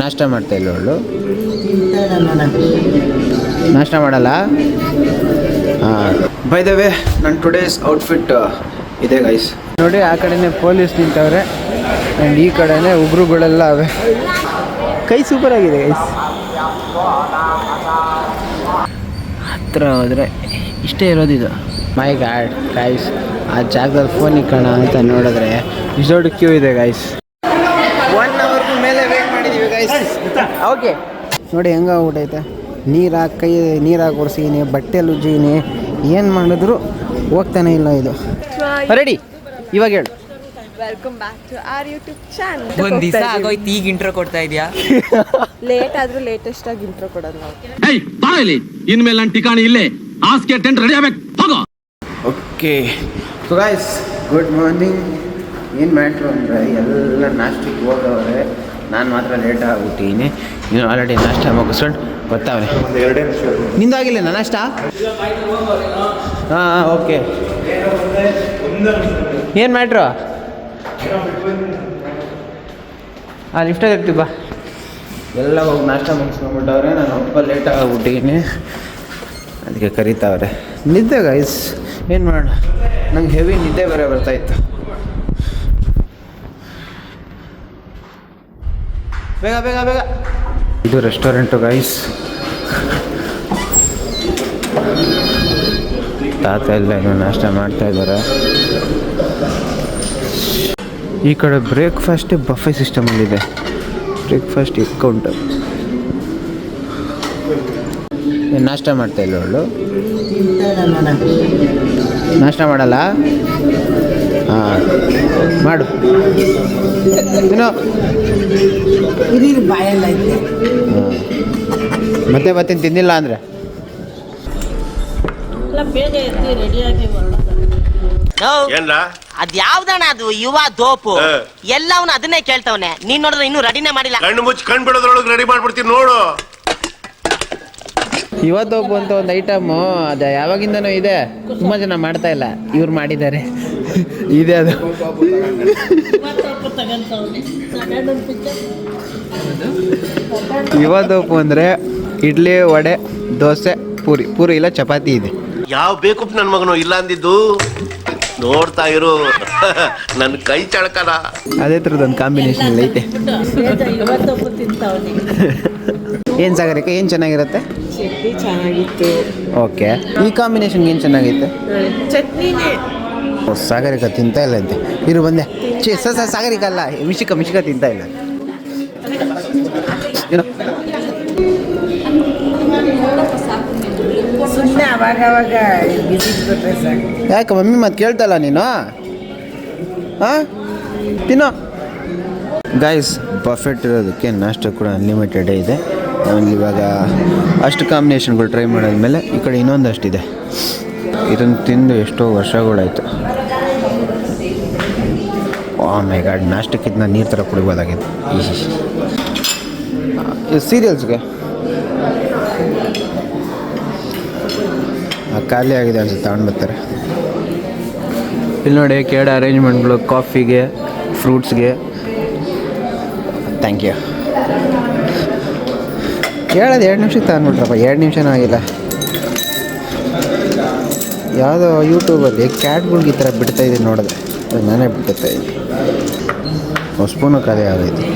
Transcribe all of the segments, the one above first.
ನಾಷ್ಟ ಮಾಡ್ತಾ ಇಲ್ಲ ಅವಳು? ನಾಷ್ಟ ಮಾಡಲ್ಲ? ಬೈ ದ ವೇ ನನ್ನ ಟುಡೇಸ್ ಔಟ್ಫಿಟ್ ಇದೆ ಗೈಸ್ ನೋಡಿ ಆ ಕಡೆನೇ ಪೊಲೀಸ್ ನಿಂತವ್ರೆ ಆ್ಯಂಡ್ ಈ ಕಡೆನೇ ಉಗ್ರುಗಳೆಲ್ಲ ಅವೆ ಕೈ ಸೂಪರ್ ಆಗಿದೆ ಗೈಸ್ ಹತ್ರ ಹೋದರೆ ಇಷ್ಟೇ ಇರೋದಿದು ಮೈ ಗಾಡ್ ಗೈಸ್ ಆ ಜಾಗದಲ್ಲಿ ಫೋನ್ ಇಕ್ಕೋಣ ಅಂತ ನೋಡಿದ್ರೆ ಇಷ್ಟೊಡ್ ಕ್ಯೂ ಇದೆ ಗೈಸ್ ಒನ್ ಅವರ್ ಮೇಲೆ ಓಕೆ ನೋಡಿ ಹೆಂಗೆ ಆಗ್ಬಿಟ್ಟೈತೆ? ನೀರು ಹಾಕಿ ಕೈ ನೀರು ಹಾಕಿ ಒರೆಸೀನಿ ಬಟ್ಟೆ ಉಜ್ಜೀನಿ ಏನು ಮಾಡಿದ್ರು? ಹೋಗ್ತಾನೆ ಇಲ್ಲ ಇದು. ರೆಡಿ ಇವಾಗ ಹೇಳು. Welcome back to our YouTube channel ಒಂದ್ ದಿವಸ ಆಗೋಯ್ತು ಈಗ ಇಂಟ್ರೋ ಕೊಡ್ತಾ ಇದೀಯಾ? ಲೇಟ್ ಆದ್ರೂ ಲೇಟೆಸ್ಟ್ ಆಗಿ ಇಂಟ್ರೋ ಕೊಡೋದು ನಾವು. ಏಯ್ ಬಾ ಇಲ್ಲಿ ಇನ್ಮೇಲೆ ನನ್ನ ಠಿಕಾಣಿ ಇಲ್ಲೇ. ಆಸ್ಕೆ ಟೆಂಟ್ ರೆಡಿ ಆಗ್ಬೇಕು. ಹೋಗೋ. Okay so guys good morning ಏನು ಮ್ಯಾಟ್ರು ಅಂದರೆ ಎಲ್ಲ ನಾಸ್ಟಿಕ್ ಹೋಗವ್ರೆ ನಾನು ಮಾತ್ರ ಲೇಟ್ ಆಗ್ಬಿಟ್ಟಿದ್ದೀನಿ ನೀನು ಆಲ್ರೆಡಿ ನಾಷ್ಟ ಮುಗಿಸ್ಕೊಂಡು ಗೊತ್ತಾವೆ ನಿಂದಾಗಿಲ್ಲ ನಾಷ್ಟ? ಹಾಂ ಹಾಂ ಓಕೆ ಏನು ಮಾಡ್ರು ಹಾಂ ಲಿಫ್ಟಾಗಿ ಇರ್ತೀವಿ, ಬಾ. ಎಲ್ಲ ಹೋಗಿ ನಾಷ್ಟ ಮುಗಿಸ್ಕೊಂಡ್ಬಿಟ್ಟವ್ರೆ, ನಾನು ಒಬ್ಬ ಲೇಟ್ ಆಗಿಬಿಟ್ಟಿದ್ದೀನಿ ಅದಕ್ಕೆ ಕರೀತಾವ್ರೆ. ನಿದ್ದೆ ಗೈಸ್ ಏನು ಮಾಡೋಣ? ನಂಗೆ ಹೆವಿ ನಿದ್ದೆ ಬೇರೆ ಬರ್ತಾಯಿತ್ತು ಬೇಗ ಬೇಗ ಬೇಗ. ಇದು ರೆಸ್ಟೋರೆಂಟು ಗೈಸ್ ತಾತ ಎಲ್ಲ ಏನೋ ನಾಷ್ಟ ಮಾಡ್ತಾ ಇದ್ದಾರೆ. ಈ ಕಡೆ ಬ್ರೇಕ್ಫಾಸ್ಟ್ ಬಫೆ ಸಿಸ್ಟಮ್ ಸಿಸ್ಟಮಲ್ಲಿದೆ ಬ್ರೇಕ್ಫಾಸ್ಟ್ ಡಿಸ್ಕೌಂಟ್ ನಾಷ್ಟ ಮಾಡ್ತಾ ಇಲ್ಲ ಅವಳು? ನಾಷ್ಟ ಮಾಡಲ್ಲ? ಹಾಂ. ಮಾಡು. ತಿನ್ನೋ. ಮತ್ತೆ ಮತ್ತೆ ತಿಂದಿಲ್ಲ ಅಂದರೆ? ಅದ್ ಯಾವ್ದಣ್ಣ ಅದು? ಯುವ ದೋಪು. ಎಲ್ಲವನ್ನ ಅದನ್ನೇ ಕೇಳ್ತವನೆ. ನೀನ್ ನೋಡಿದ್ರೆ ಇನ್ನು ರೆಡಿನೇ ಮಾಡಿಲ್ಲ. ಕಣ್ಣು ಮುಚ್ಚಿ ಕಣ್ ಬಿಡೋದ್ರೊಳಗೆ ರೆಡಿ ಮಾಡ್ಬಿಡ್ತೀನಿ ನೋಡು. ಇವತ್ತು ಅಂತ ಒಂದು ಐಟಮು ಅದು ಯಾವಾಗಿಂದನೂ ಇದೆ. ತುಂಬ ಜನ ಮಾಡ್ತಾ ಇಲ್ಲ. ಇವ್ರು ಮಾಡಿದ್ದಾರೆ. ಇದೆ ಅದು. ಇವತ್ತು ಉಪ್ಪು ಅಂದರೆ ಇಡ್ಲಿ ವಡೆ ದೋಸೆ ಪೂರಿ. ಪೂರಿ ಇಲ್ಲ ಚಪಾತಿ ಇದೆ. ಯಾವ ಬೇಕು ನನ್ನ ಮಗನು? ಇಲ್ಲ ಅಂದಿದ್ದು. ನೋಡ್ತಾ ಇರು. ನನ್ನ ಕೈ ಚಳಕದ. ಅದೇ ಥರದೊಂದು ಕಾಂಬಿನೇಷನ್ ಐತೆ ಏನು ಸಾಗರಿಕ ಏನು ಚೆನ್ನಾಗಿರುತ್ತೆ? ಚಟ್ನಿ ಚೆನ್ನಾಗಿತ್ತು. ಓಕೆ. ಈ ಕಾಂಬಿನೇಷನ್ಗೆ ಏನು ಚೆನ್ನಾಗಿತ್ತು? ಚಟ್ನಿನೇ. ಓ, ಸಾಗರಿಕ ತಿಂತ ಇಲ್ಲ ಅಂತೆ. ಇರು ಬಂದೆ. ಚೇ ಸ ಸ- ಸಾಗರಿಕ ಅಲ್ಲ. ಮಿಶಿಕ ಮಿಶಿಕ ತಿಂತ ಇಲ್ಲ. ಏನು? ಸುಮ್ಮನೆ ಅವಾಗ ಅವಾಗ ಬಿಸಿ ಕೊಟ್ರೆ ಸಾಕು. ಯಾಕೆ ಮಮ್ಮಿ ಮತ್ತೆ ಕೇಳ್ತಲ್ಲ ನೀನು? ಹಾಂ ತಿನ್ನೋ. ಗೈಸ್ ಬಫೆಟ್ ಇರೋದಕ್ಕೆ ನಾಷ್ಟ ಕೂಡ ಅನ್ಲಿಮಿಟೆಡ್ ಇದೆ. ಇವಾಗ ಅಷ್ಟು ಕಾಂಬಿನೇಷನ್ಗಳು ಟ್ರೈ ಮಾಡಿದ್ಮೇಲೆ ಈ ಕಡೆ ಇನ್ನೊಂದಷ್ಟಿದೆ. ಇದನ್ನು ತಿಂದು ಎಷ್ಟೋ ವರ್ಷಗಳಾಯಿತು. ಮೈ ಗಾಡ್ ನಾಷ್ಟಕ್ಕಿಂತ ನಾನು ನೀರು ಥರ ಕುಡಿಬೋದಾಗಿದೆ ಈ ಸೀರಿಯಲ್ಸ್ಗೆ ಖಾಲಿ ಆಗಿದೆ ಅನ್ಸುತ್ತೆ, ತಗೊಂಡು ಬರ್ತಾರೆ. ಇಲ್ಲಿ ನೋಡಿ, ಕೇಡ ಅರೇಂಜ್ಮೆಂಟ್ಗಳು ಕಾಫಿಗೆ ಫ್ರೂಟ್ಸ್ಗೆ ಥ್ಯಾಂಕ್ ಯು ಹೇಳೋದು ಎರಡು ನಿಮಿಷಕ್ಕೆ ತಂದ್ಬಿಟ್ರಪ್ಪ ಎರಡು ನಿಮಿಷನೂ ಆಗಿಲ್ಲ. ಯಾವುದೋ ಯೂಟ್ಯೂಬಲ್ಲಿ ಕ್ಯಾಟ್ಗಳ್ಗೆ ಈ ಥರ ಬಿಡ್ತಾ ಇದ್ದೀನಿ ನೋಡಿದೆ ಅದು ನಾನೇ ಬಿಡ್ತಾ ಇದ್ದೀನಿ. ಹೊಸ್ಪೂನು ಖಾಲಿ ಆಗೈತಿ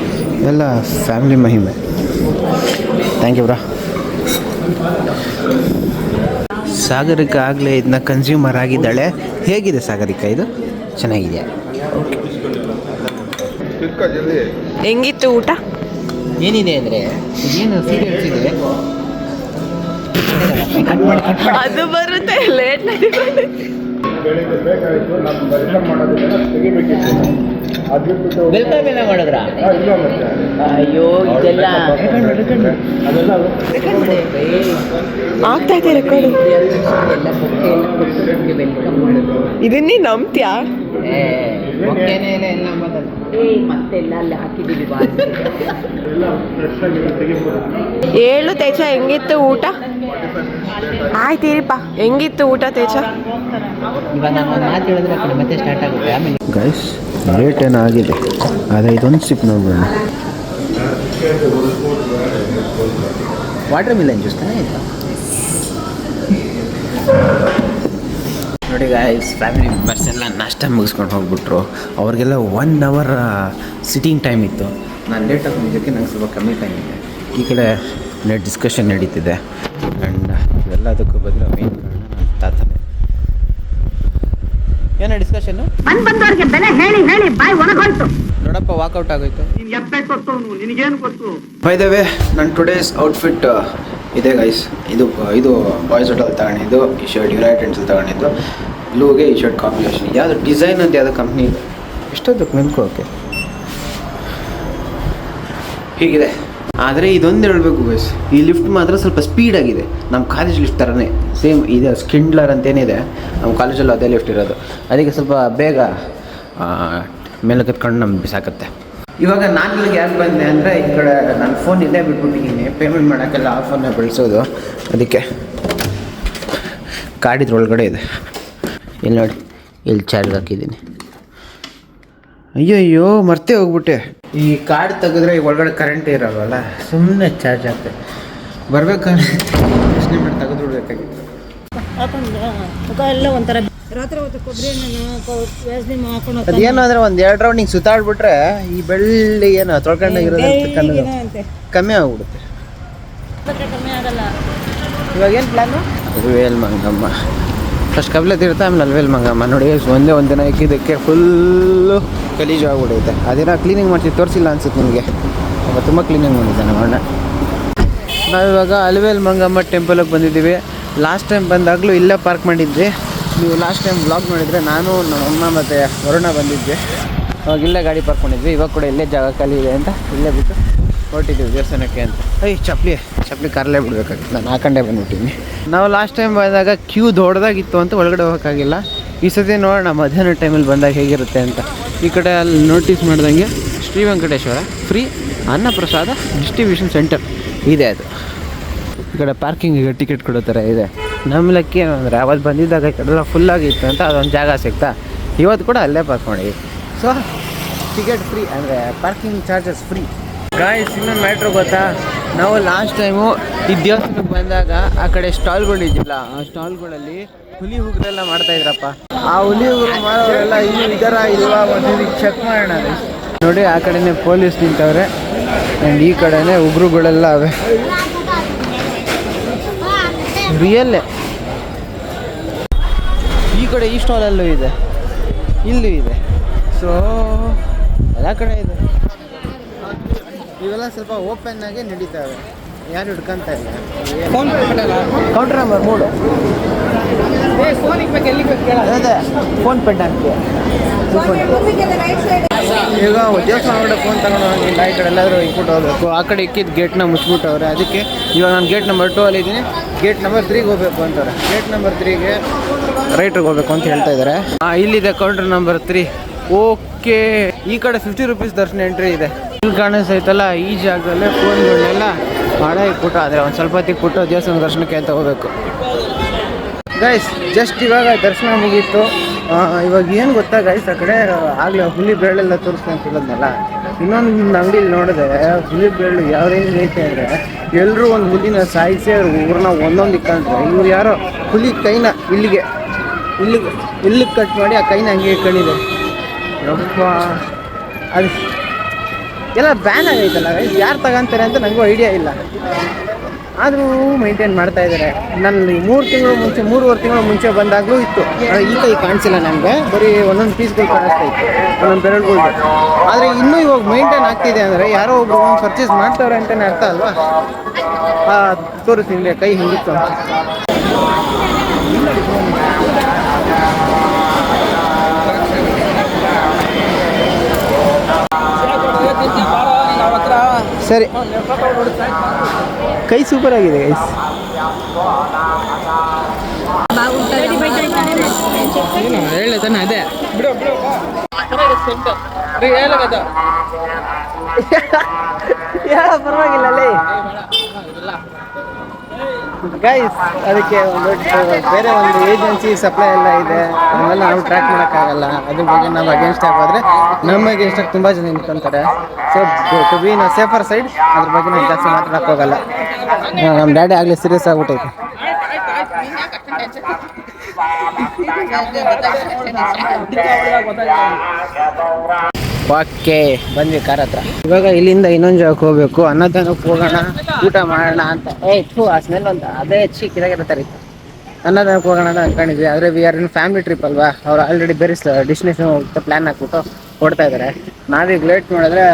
ಎಲ್ಲ ಫ್ಯಾಮಿಲಿ ಮಹಿಮೆ. ಥ್ಯಾಂಕ್ ಯು ಬ್ರಾ ಸಾಗರಿಕ ಆಗಲೇ ಇದನ್ನ ಕನ್ಸ್ಯೂಮರ್ ಆಗಿದ್ದಾಳೆ. ಹೇಗಿದೆ ಸಾಗರಿಕ ಇದು? ಚೆನ್ನಾಗಿದೆಯಾ? ಹೆಂಗಿತ್ತು ಊಟ? ಏನಿದೆ ಅಂದರೆ ಏನು ಸೀರಿಯಲ್ಸ್ ಇದೆ? ಅದು ಬರುತ್ತೆ ಲೇಟ್ ವೆಲ್ಕಮ್ ಎಲ್ಲ ಮಾಡಿದ್ರಾ? ಅಯ್ಯೋ ಇದೆಲ್ಲ ಆಗ್ತಾ ಇದೆ ರೆಕಾರ್ಡ್ ಇದನ್ನೇ ನಂಬ್ತ್ಯಾ? ಹೇಳು ತೇಜ ಹೆಂಗಿತ್ತು ಊಟ? ಆಯ್ತೀರಿಪ್ಪ ಹೆಂಗಿತ್ತು ಊಟ ತೇಜ? ಇವಾಗ ನಾನು ಒಂದು ಮಾತು ಹೇಳಿದ್ರೆ ಮತ್ತೆ ಸ್ಟಾರ್ಟ್ ಆಗುತ್ತೆ. ಆಮೇಲೆ ಗೈಸ್ ಲೇಟ್ ಏನೋ ಆಗಿದೆ. ಅದೇ ಇದೊಂದು ಸಿಪ್ ನೋಡ್ಬಿಡೋಣ ವಾಟರ್ ಮಿಲನ್ ಜ್ಯೂಸ್ ತಾನೇ ಇದು ನೋಡಿ ಗಾಯ್ಸ್ ಫ್ಯಾಮಿಲಿ ಮೆಂಬರ್ಸ್ ಎಲ್ಲ ನಾಷ್ಟ ಮುಗಿಸ್ಕೊಂಡು ಹೋಗ್ಬಿಟ್ರು. ಅವ್ರಿಗೆಲ್ಲ ಒನ್ ಅವರ್ ಸಿಟ್ಟಿಂಗ್ ಟೈಮ್ ಇತ್ತು. ನಾನು ಲೇಟಾಗಿ ಬಂದಿದ್ದಕ್ಕೆ ನಂಗೆ ಸ್ವಲ್ಪ ಕಮ್ಮಿ ಟೈಮ್ ಇದೆ. ಈ ಕಡೆ ನೆಟ್ ಡಿಸ್ಕಷನ್ ನಡೀತಿದೆ. ಆ್ಯಂಡ್ ಇವೆಲ್ಲದಕ್ಕೂ ಬದಲು ಮೇನ್ ಕಾರಣ ನನ್ನ ತಾತನೇ ಏನೋ ಡಿಸ್ಕಷನ್ ಬಂದವರಿಗೆ ಬಂದವ್ರಿಗೆ ಬೆಲೆ ಹೇಳಿ ಹೇಳಿ ಬಾಯಿ ಒಣಗೋಯ್ತು. ನೋಡಪ್ಪ ವಾಕೌಟ್ ಆಗೋಯ್ತು. ಬೈ ದ ವೇ ನನ್ನ ಟುಡೇಸ್ ಔಟ್ಫಿಟ್ ಇದೆ ಗೈಸ್ ಇದು ಇದು ಬಾಯ್ಸ್ ಹೋಟೆಲ್ ತಗೊಂಡಿದ್ದು ಈ ಶರ್ಟ್ ಯುನೈಟೆಡ್ಸ್ ತಗೊಂಡಿದ್ದು. ಬ್ಲೂಗೆ ಈ ಶರ್ಟ್ ಕಾಂಬಿನೇಷನ್ ಯಾವುದು ಡಿಸೈನ್ ಅಂತ ಯಾವುದೋ ಕಂಪ್ನಿ ಇದೆ? ಎಷ್ಟೊತ್ತಕ್ಕೆ ನಿಂತ್ಕೋಕೆ ಹೀಗಿದೆ. ಆದರೆ ಇದೊಂದು ಹೇಳಬೇಕು ಗೈಸ್ ಈ ಲಿಫ್ಟ್ ಮಾತ್ರ ಸ್ವಲ್ಪ ಸ್ಪೀಡಾಗಿದೆ ನಮ್ಮ ಕಾಲೇಜ್ ಲಿಫ್ಟ್ ಥರನೇ ಸೇಮ್ ಇದೆ ಸ್ಕಿಂಡ್ಲರ್ ಅಂತೇನಿದೆ ನಮ್ಮ ಕಾಲೇಜಲ್ಲೂ ಅದೇ ಲಿಫ್ಟ್ ಇರೋದು. ಅದಕ್ಕೆ ಸ್ವಲ್ಪ ಬೇಗ ಮೇಲೆ ಕತ್ಕೊಂಡು ನಮ್ಗೆ ಬಿಸಾಕತ್ತೆ. ಇವಾಗ ನಾನು ಇಲ್ಲಿಗೆ ಯಾಕೆ ಬಂದೆ ಅಂದರೆ ಈ ಕಡೆ ನನ್ನ ಫೋನ್ ಇಲ್ಲೇ ಬಿಟ್ಬಿಟ್ಟಿದ್ದೀನಿ. ಪೇಮೆಂಟ್ ಮಾಡೋಕ್ಕೆಲ್ಲ ಆ ಬೆಳೆಸೋದು ಬಳಸೋದು ಅದಕ್ಕೆ ಕಾರ್ಡ್ ಒಳಗಡೆ ಇದೆ. ಇಲ್ಲಿ ನೋಡಿ, ಇಲ್ಲಿ ಚಾರ್ಜ್ ಹಾಕಿದ್ದೀನಿ. ಅಯ್ಯೋ ಅಯ್ಯೋ ಮರ್ತೇ ಹೋಗ್ಬಿಟ್ಟೆ. ಈ ಕಾರ್ಡ್ ತೆಗೆದ್ರೆ ಈ ಒಳಗಡೆ ಕರೆಂಟ್ ಇರಲ್ವಲ್ಲ ಸುಮ್ಮನೆ ಚಾರ್ಜ್ ಆಗ್ತದೆ ಬರ್ಬೇಕಾದ್ರೆ ಯೋಚನೆ ಮಾಡಿ ತೆಗೆದು ಬಿಡ್ಬೇಕಾಗಿತ್ತು ರಾತ್ರಿ ಹೊತ್ತು ಕೊಬ್ಬರಿ ಎಣ್ಣೆನ ವ್ಯಾಸನೆ ಹಾಕೊಂಡು ಅದೇನು ಅಂದ್ರೆ ಒಂದು ಎರಡು ರೌಂಡ್ ಹಿಂಗೆ ಸುತ್ತಾಡ್ಬಿಟ್ರೆ ಈ ಬೆಳ್ಳಿ ಏನು ತೊಳ್ಕೊಂಡಾಗಿರೋದು ಕಮ್ಮಿ ಆಗ್ಬಿಡುತ್ತೆ. ಕಮ್ಮಿ ಆಗಲ್ಲ. ಇವಾಗ ಏನು ಪ್ಲಾನು ಅಲ್ವೇಲ್ ಮಂಗಮ್ಮ. ಫಸ್ಟ್ ಕಬ್ಲೆ ತೀರ್ಥ ಆಮೇಲೆ ಅಲ್ವೇಲ್ ಮಂಗಮ್ಮ. ನೋಡಿ ಒಂದೇ ಒಂದು ದಿನ ಇಕ್ಕಿದ್ದಕ್ಕೆ ಫುಲ್ಲು ಗಲೀಜು ಆಗ್ಬಿಡೈತೆ. ಅದೇನೋ ಕ್ಲೀನಿಂಗ್ ಮಾಡ್ತೀವಿ ತೋರಿಸಿಲ್ಲ ಅನ್ಸುತ್ತೆ ನಿಮಗೆ. ತುಂಬ ಕ್ಲೀನಿಂಗ್ ಮಾಡಿದ್ದೆ ನಮ್ಮ ಅಣ್ಣ ನಾವಿವಾಗ ಅಲ್ವೇಲ್ ಮಂಗಮ್ಮ ಟೆಂಪಲಿಗೆ ಬಂದಿದ್ದೀವಿ. ಲಾಸ್ಟ್ ಟೈಮ್ ಬಂದಾಗಲೂ ಇಲ್ಲೇ ಪಾರ್ಕ್ ಮಾಡಿದ್ವಿ. ನೀವು ಲಾಸ್ಟ್ ಟೈಮ್ ಬ್ಲಾಗ್ ಮಾಡಿದರೆ ನಾನು ನಮ್ಮ ಅಮ್ಮ ಮತ್ತು ವರುಣ ಬಂದಿದ್ವಿ. ಅವಾಗ ಇಲ್ಲೇ ಗಾಡಿ ಪಾರ್ಕ್ ಮಾಡಿದ್ವಿ. ಇವಾಗ ಕೂಡ ಇಲ್ಲೇ ಜಾಗ ಖಾಲಿ ಇದೆ ಅಂತ ಇಲ್ಲೇ ಬಿಟ್ಟು ಹೊರಟಿದ್ದೀವಿ ದೇವಸ್ಥಾನಕ್ಕೆ ಅಂತ. ಐ ಚಪ್ಪಲಿ ಚಪ್ಪಲಿ ಕಾರಲ್ಲೇ ಬಿಡಬೇಕಾಗಿತ್ತು. ನಾನು ಹಾಕೊಂಡೇ ಬಂದ್ಬಿಟ್ಟಿನಿ ನಾವು ಲಾಸ್ಟ್ ಟೈಮ್ ಬಂದಾಗ ಕ್ಯೂ ದೊಡ್ಡದಾಗಿತ್ತು ಅಂತ ಒಳಗಡೆ ಹೋಗೋಕ್ಕಾಗಿಲ್ಲ. ಈ ಸತಿ ನೋಡೋಣ, ಮಧ್ಯಾಹ್ನ ಟೈಮಲ್ಲಿ ಬಂದಾಗ ಹೇಗಿರುತ್ತೆ ಅಂತ. ಈ ಕಡೆ ಅಲ್ಲಿ ನೋಟಿಸ್ ಮಾಡ್ದಂಗೆ Shri Venkateshwara free ಅನ್ನಪ್ರಸಾದ distribution centre ಇದೆ ಅದು. ಈ ಕಡೆ ಪಾರ್ಕಿಂಗಿಗೆ ಟಿಕೆಟ್ ಕೊಡೋ ಥರ ಇದೆ. ನಮ್ಮ ಲೆಕ್ಕ ಅಂದರೆ, ಅವತ್ತು ಬಂದಿದ್ದಾಗ ಈ ಕಡೆ ಎಲ್ಲ ಫುಲ್ ಅಂತ ಅದೊಂದು ಜಾಗ ಸಿಗ್ತಾ, ಇವತ್ತು ಕೂಡ ಅಲ್ಲೇ ಪಾರ್ಕ್ ಮಾಡಿ ಸೊ ಟಿಕೆಟ್ ಫ್ರೀ ಅಂದರೆ ಪಾರ್ಕಿಂಗ್ ಚಾರ್ಜಸ್ ಫ್ರೀ ಗಾಯ್ಸ್ ಇನ್ನೊಂದು ಮ್ಯಾಟ್ರ್ ಗೊತ್ತಾ? ನಾವು ಲಾಸ್ಟ್ ಟೈಮು ಈ ದೇವಸ್ಥಾನಕ್ಕೆ ಬಂದಾಗ ಆ ಕಡೆ ಸ್ಟಾಲ್ಗಳು ಇದ್ದಿಲ್ಲ. ಆ ಸ್ಟಾಲ್ಗಳಲ್ಲಿ ಹುಲಿ ಹುಗ್ರೆಲ್ಲ ಮಾಡ್ತಾ ಇದ್ರಪ್ಪ. ಆ ಹುಲಿ ಹುಗ್ರು ಮಾಡೋರೆಲ್ಲ ಇಲ್ಲಿ ಇದರ ಇಲ್ವಾ ಒಂದು ಚೆಕ್ ಮಾಡೋಣ ನೋಡಿ, ಆ ಕಡೆನೇ ಪೊಲೀಸ್ ನಿಂತವ್ರೆ. ಆ್ಯಂಡ್ ಈ ಕಡೆನೇ ಉಗ್ರುಗಳೆಲ್ಲ ಅವೆ ರಿಯಲ್ಲೇ ಈ ಕಡೆ ಈ ಸ್ಟಾಲಲ್ಲೂ ಇದೆ. ಇಲ್ಲೂ ಇದೆ. ಸೊ ಎಲ್ಲ ಕಡೆ ಇದೆ. ಇವೆಲ್ಲ ಸ್ವಲ್ಪ ಓಪನ್ ಆಗಿ ನಡೀತಾವೆ ಯಾರು ಹಿಡ್ಕೊಂತ ಇಲ್ಲ. ಕೌಂಟರ್ ನಂಬರ್ ಮೂರು. ಅದೇ ಫೋನ್ ಪೆಡ್ ಹಾಕಿ ಈಗ ದೇವಸ್ಥಾನ ಫೋನ್ ತಗೊಂಡು ಹೋಗಿಲ್ಲ ಈ ಕಡೆ ಎಲ್ಲಾದರೂ ಇಕ್ಬಿಟ್ಟು ಹೋಗ್ಬೇಕು. ಆ ಕಡೆ ಇಕ್ಕಿದ್ದು ಗೇಟ್ನ ಮುಚ್ಬಿಟ್ಟವ್ರೆ ಅದಕ್ಕೆ ಇವಾಗ ನಾನು ಗೇಟ್ ನಂಬರ್ ಟೂ ಅಲ್ಲಿ ಇದ್ದೀನಿ ಗೇಟ್ ನಂಬರ್ ತ್ರೀಗೆ ಹೋಗ್ಬೇಕು ಅಂತಾರೆ. ಗೇಟ್ ನಂಬರ್ ತ್ರೀಗೆ ರೈಟ್ರಿಗೆ ಹೋಗ್ಬೇಕು ಅಂತ ಹೇಳ್ತಾ ಇದ್ದಾರೆ. ಹಾಂ ಇಲ್ಲಿದೆ ಕೌಂಟರ್ ನಂಬರ್ ತ್ರೀ ಓಕೆ ಈ ಕಡೆ ಫಿಫ್ಟಿ ರುಪೀಸ್ ದರ್ಶನ ಎಂಟ್ರಿ ಇದೆ. ಇಲ್ಲಿ ಕಾಣಿಸ್ತೈತಲ್ಲ ಈ ಜಾಗದಲ್ಲೇ ಫೋನ್ಗಳನ್ನೆಲ್ಲ ಹಾಳ ಪುಟ್ಟ ಆದರೆ ಒಂದು ಸ್ವಲ್ಪ ಹೊತ್ತಿಗೆ ಪುಟ್ಟ ದೇವಸ್ಥಾನ ದರ್ಶನಕ್ಕೆ ಅಂತ ಹೋಗ್ಬೇಕು. ಗೈಸ್ ಜಸ್ಟ್ ಇವಾಗ ದರ್ಶನ ಮುಗೀತು. ಇವಾಗ ಏನು ಗೊತ್ತಾ ಗೈಸ್ ಆ ಕಡೆ ಆಗಲೇ ಹುಲಿ ಬೇಳೆಲ್ಲ ತೋರಿಸ್ತಾ ಅಂತ ನಿಮ್ಮ ಇನ್ನೊಂದು ಅಂಗಡಿಲಿ ನೋಡಿದೆ ಹುಲಿ ಬೇಳು ಯಾವ ರೇಂಜ್ ಐತೆ ಅಂದರೆ ಎಲ್ಲರೂ ಒಂದು ಹುಲಿನ ಸಾಯಿಸಿ ಅವ್ರ ಊರನ್ನ ಒಂದೊಂದು ಇಕ್ಕಂತಾರೆ ಇವ್ರು ಯಾರೋ ಹುಲಿ ಕೈನ ಇಲ್ಲಿಗೆ ಇಲ್ಲಿಗೆ ಇಲ್ಲಿಗೆ ಕಟ್ ಮಾಡಿ ಆ ಕೈನ ಹಂಗೆ ಇಟ್ಕೊಂಡಿದೆ ಯಪ್ಪ. ಅದು, ಎಲ್ಲ ಬ್ಯಾನ್ ಆಗೈತಲ್ಲ, ಯಾರು ತಗೊಂತಾರೆ ಅಂತ ನನಗೂ ಐಡಿಯಾ ಇಲ್ಲ. ಆದರೂ ಮೈಂಟೈನ್ ಮಾಡ್ತಾ ಇದ್ದಾರೆ ನನ್ನ ಮೂರು ತಿಂಗಳು ಮುಂಚೆ, ಮೂರುವರೆ ತಿಂಗಳು ಮುಂಚೆ ಬಂದಾಗಲೂ ಇತ್ತು. ಈಗ ಈ ಕೈ ಕಾಣಿಸಿಲ್ಲ ನನಗೆ. ಬರೀ ಒಂದೊಂದು ಪೀಸ್ಗಳು ಕಾಣಿಸ್ತಾ ಇತ್ತು. ಒಂದೊಂದು ಬೆರಳುಗಳು. ಆದರೆ ಇನ್ನೂ ಇವಾಗ ಮೈಂಟೈನ್ ಆಗ್ತಿದೆ ಅಂದರೆ ಯಾರೋ ಒಬ್ರು ಒಂದು ಪರ್ಚೇಸ್ ಮಾಡ್ತಾವ್ರೆ ಅಂತಲೇ ಅರ್ಥ ಅಲ್ವಾ? ತೋರಿಸ್ತೀನಿ ಕೈ ಹಿಂಗಿತ್ತು ಸರಿ. ಕೈ ಸೂಪರ್ ಆಗಿದೆ ಗೈಸ್ ಹೇಳ ತಾನೆ ಅದೇ. ಹೇಳ ಪರವಾಗಿಲ್ಲ ಲೇ. ಗೈಸ್ ಅದಕ್ಕೆ ಒಂದು ಬೇರೆ ಒಂದು ಏಜೆನ್ಸಿ ಸಪ್ಲೈ ಎಲ್ಲ ಇದೆ. ಅವೆಲ್ಲ ನಾವು ಟ್ರ್ಯಾಕ್ ಮಾಡೋಕ್ಕಾಗಲ್ಲ. ಅದ್ರ ಬಗ್ಗೆ ನಾವು ಅಗೇನ್ಸ್ಟ್ ಆಗೋದ್ರೆ ನಮ್ಮ ಅಗೇನ್ಸ್ಟ್ ತುಂಬ ಜನ ನಿಂತ್ಕೊಂತಾರೆ. So to be in safer side ಅದ್ರ ಬಗ್ಗೆ ನಾವು ಜಾಸ್ತಿ ಮಾತಾಡಕ್ಕೆ ಹೋಗಲ್ಲ. ನಮ್ಮ ಡ್ಯಾಡಿ ಆಗಲೇ ಸೀರಿಯಸ್ ಆಗ್ಬಿಟ್ಟೈತೆ. ಓಕೆ, ಬಂದ್ವಿ ಕಾರ್ ಹತ್ರ. ಇವಾಗ ಇಲ್ಲಿಂದ ಇನ್ನೊಂದು ಜಾಗಕ್ಕೆ ಹೋಗ್ಬೇಕು. ಅನ್ನದಾನಕ್ಕೆ ಹೋಗೋಣ, ಊಟ ಮಾಡೋಣ ಅಂತ. ಏ ಥೂ, ಆ ಸ್ಮೆಲ್ ಅಂತ ಅದೇ ಹೆಚ್ಚಿ ಕಿರಾಗಿರ್ತಾರೆ ಅನ್ನದಾನಕ್ಕೆ ಹೋಗೋಣ ಅಂತ ಅನ್ಕೊಂಡಿದ್ವಿ. ಆದರೆ we are in family trip ಅಲ್ವಾ? ಅವ್ರು ಆಲ್ರೆಡಿ ಬೇರೆ ಡೆಸ್ಟಿನೇಷನ್ ಹೋಗ್ತಾ ಪ್ಲ್ಯಾನ್ ಹಾಕ್ಬಿಟ್ಟು ಕೊಡ್ತಾ ಇದ್ದಾರೆ ನಾವೀಗ ಲೇಟ್ ಮಾಡಿದ್ರೆ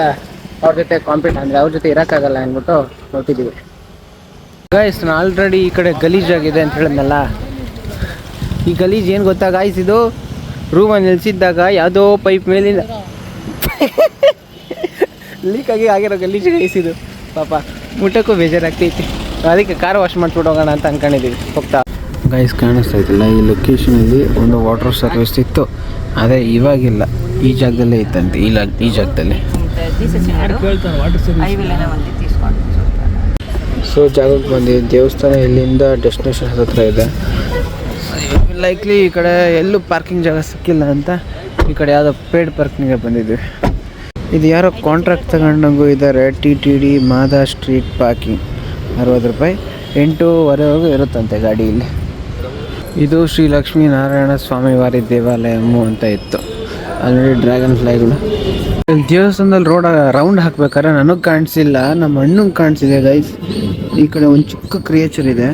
ಅವ್ರ ಜೊತೆ ಕಾಂಪೀಟ್ ಅಂದರೆ ಅವ್ರ ಜೊತೆ ಇರೋಕ್ಕಾಗಲ್ಲ ಅಂದ್ಬಿಟ್ಟು ಹೊರಟಿದ್ದೀವಿ ಗಾಯ್ಸ್ ನಾನು ಆಲ್ರೆಡಿ ಈ ಕಡೆ ಗಲೀಜಾಗಿದೆ ಅಂತ ಹೇಳಿದ್ನಲ್ಲ. ಈ ಗಲೀಜ್ ಏನು ಗೊತ್ತಾ ಗಾಯ್ಸ್ ಇದು ರೂಮಲ್ಲಿ ನಿಲ್ಸಿದ್ದಾಗ ಯಾವುದೋ ಪೈಪ್ ಮೇಲಿಂದ ಲೀಕಾಗಿ ಆಗಿ ಆಗಿರೋ ಗಲೀಜು ಇದು. ಪಾಪ ಊಟಕ್ಕೂ ಬೇಜಾರಾಗ್ತೈತಿ. ಅದಕ್ಕೆ ಕಾರ್ ವಾಶ್ ಮಾಡ್ಬಿಟ್ಟು ಹೋಗೋಣ ಅಂತ ಅನ್ಕೊಂಡಿದ್ದೀವಿ ಹೋಗ್ತಾ. ಗೈಸ್ ಕಾಣಿಸ್ತಾ ಇತ್ತಲ್ಲ ಈ ಲೊಕೇಶನಲ್ಲಿ ಒಂದು ವಾಟರ್ ಸರ್ವಿಸ್ ಇತ್ತು. ಅದೇ ಇವಾಗಿಲ್ಲ. ಈ ಜಾಗದಲ್ಲೇ ಇತ್ತಂತೆ. ಈ ಲಾಗ್ ಈ ಜಾಗದಲ್ಲಿ ಸೊ ಜಾಗಕ್ಕೆ ಬಂದಿದ್ದು ದೇವಸ್ಥಾನ ಇಲ್ಲಿಂದ ಡೆಸ್ಟಿನೇಷನ್ ಹತ್ರ ಇದೆ. ಲೈಕ್ಲಿ ಈ ಕಡೆ ಎಲ್ಲೂ ಪಾರ್ಕಿಂಗ್ ಜಾಗ ಸಿಕ್ಕಿಲ್ಲ ಅಂತ ಈ ಕಡೆ ಯಾವುದೋ ಪೇಡ್ ಪಾರ್ಕಿಂಗ್ಗೆ ಬಂದಿದ್ವಿ. ಇದು ಯಾರೋ ಕಾಂಟ್ರಾಕ್ಟ್ ತಗೊಂಡಂಗೂ ಇದ್ದಾರೆ T T D ಮಾದಾ street parking ಅರವತ್ತು ರೂಪಾಯಿ. ಎಂಟೂವರೆವರೆಗೂ ಇರುತ್ತಂತೆ ಗಾಡಿ ಇಲ್ಲಿ ಇದು ಶ್ರೀ ಲಕ್ಷ್ಮೀ ನಾರಾಯಣ ಸ್ವಾಮಿ ವಾರಿ ದೇವಾಲಯము ಅಂತ ಇತ್ತು. ಆಲ್ರೆಡಿ ಡ್ರ್ಯಾಗನ್ ಫ್ಲೈಗಳು ದೇವಸ್ಥಾನದಲ್ಲಿ ರೋಡ್ ರೌಂಡ್ ಹಾಕ್ಬೇಕಾದ್ರೆ ನನಗೆ ಕಾಣಿಸಿಲ್ಲ ನಮ್ಮ ಅಣ್ಣಂಗೆ ಕಾಣಿಸಿದೆ ಗೈಸ್ ಈ ಕಡೆ ಒಂದು ಚಿಕ್ಕ ಕ್ರಿಯೇಚರ್ ಇದೆ.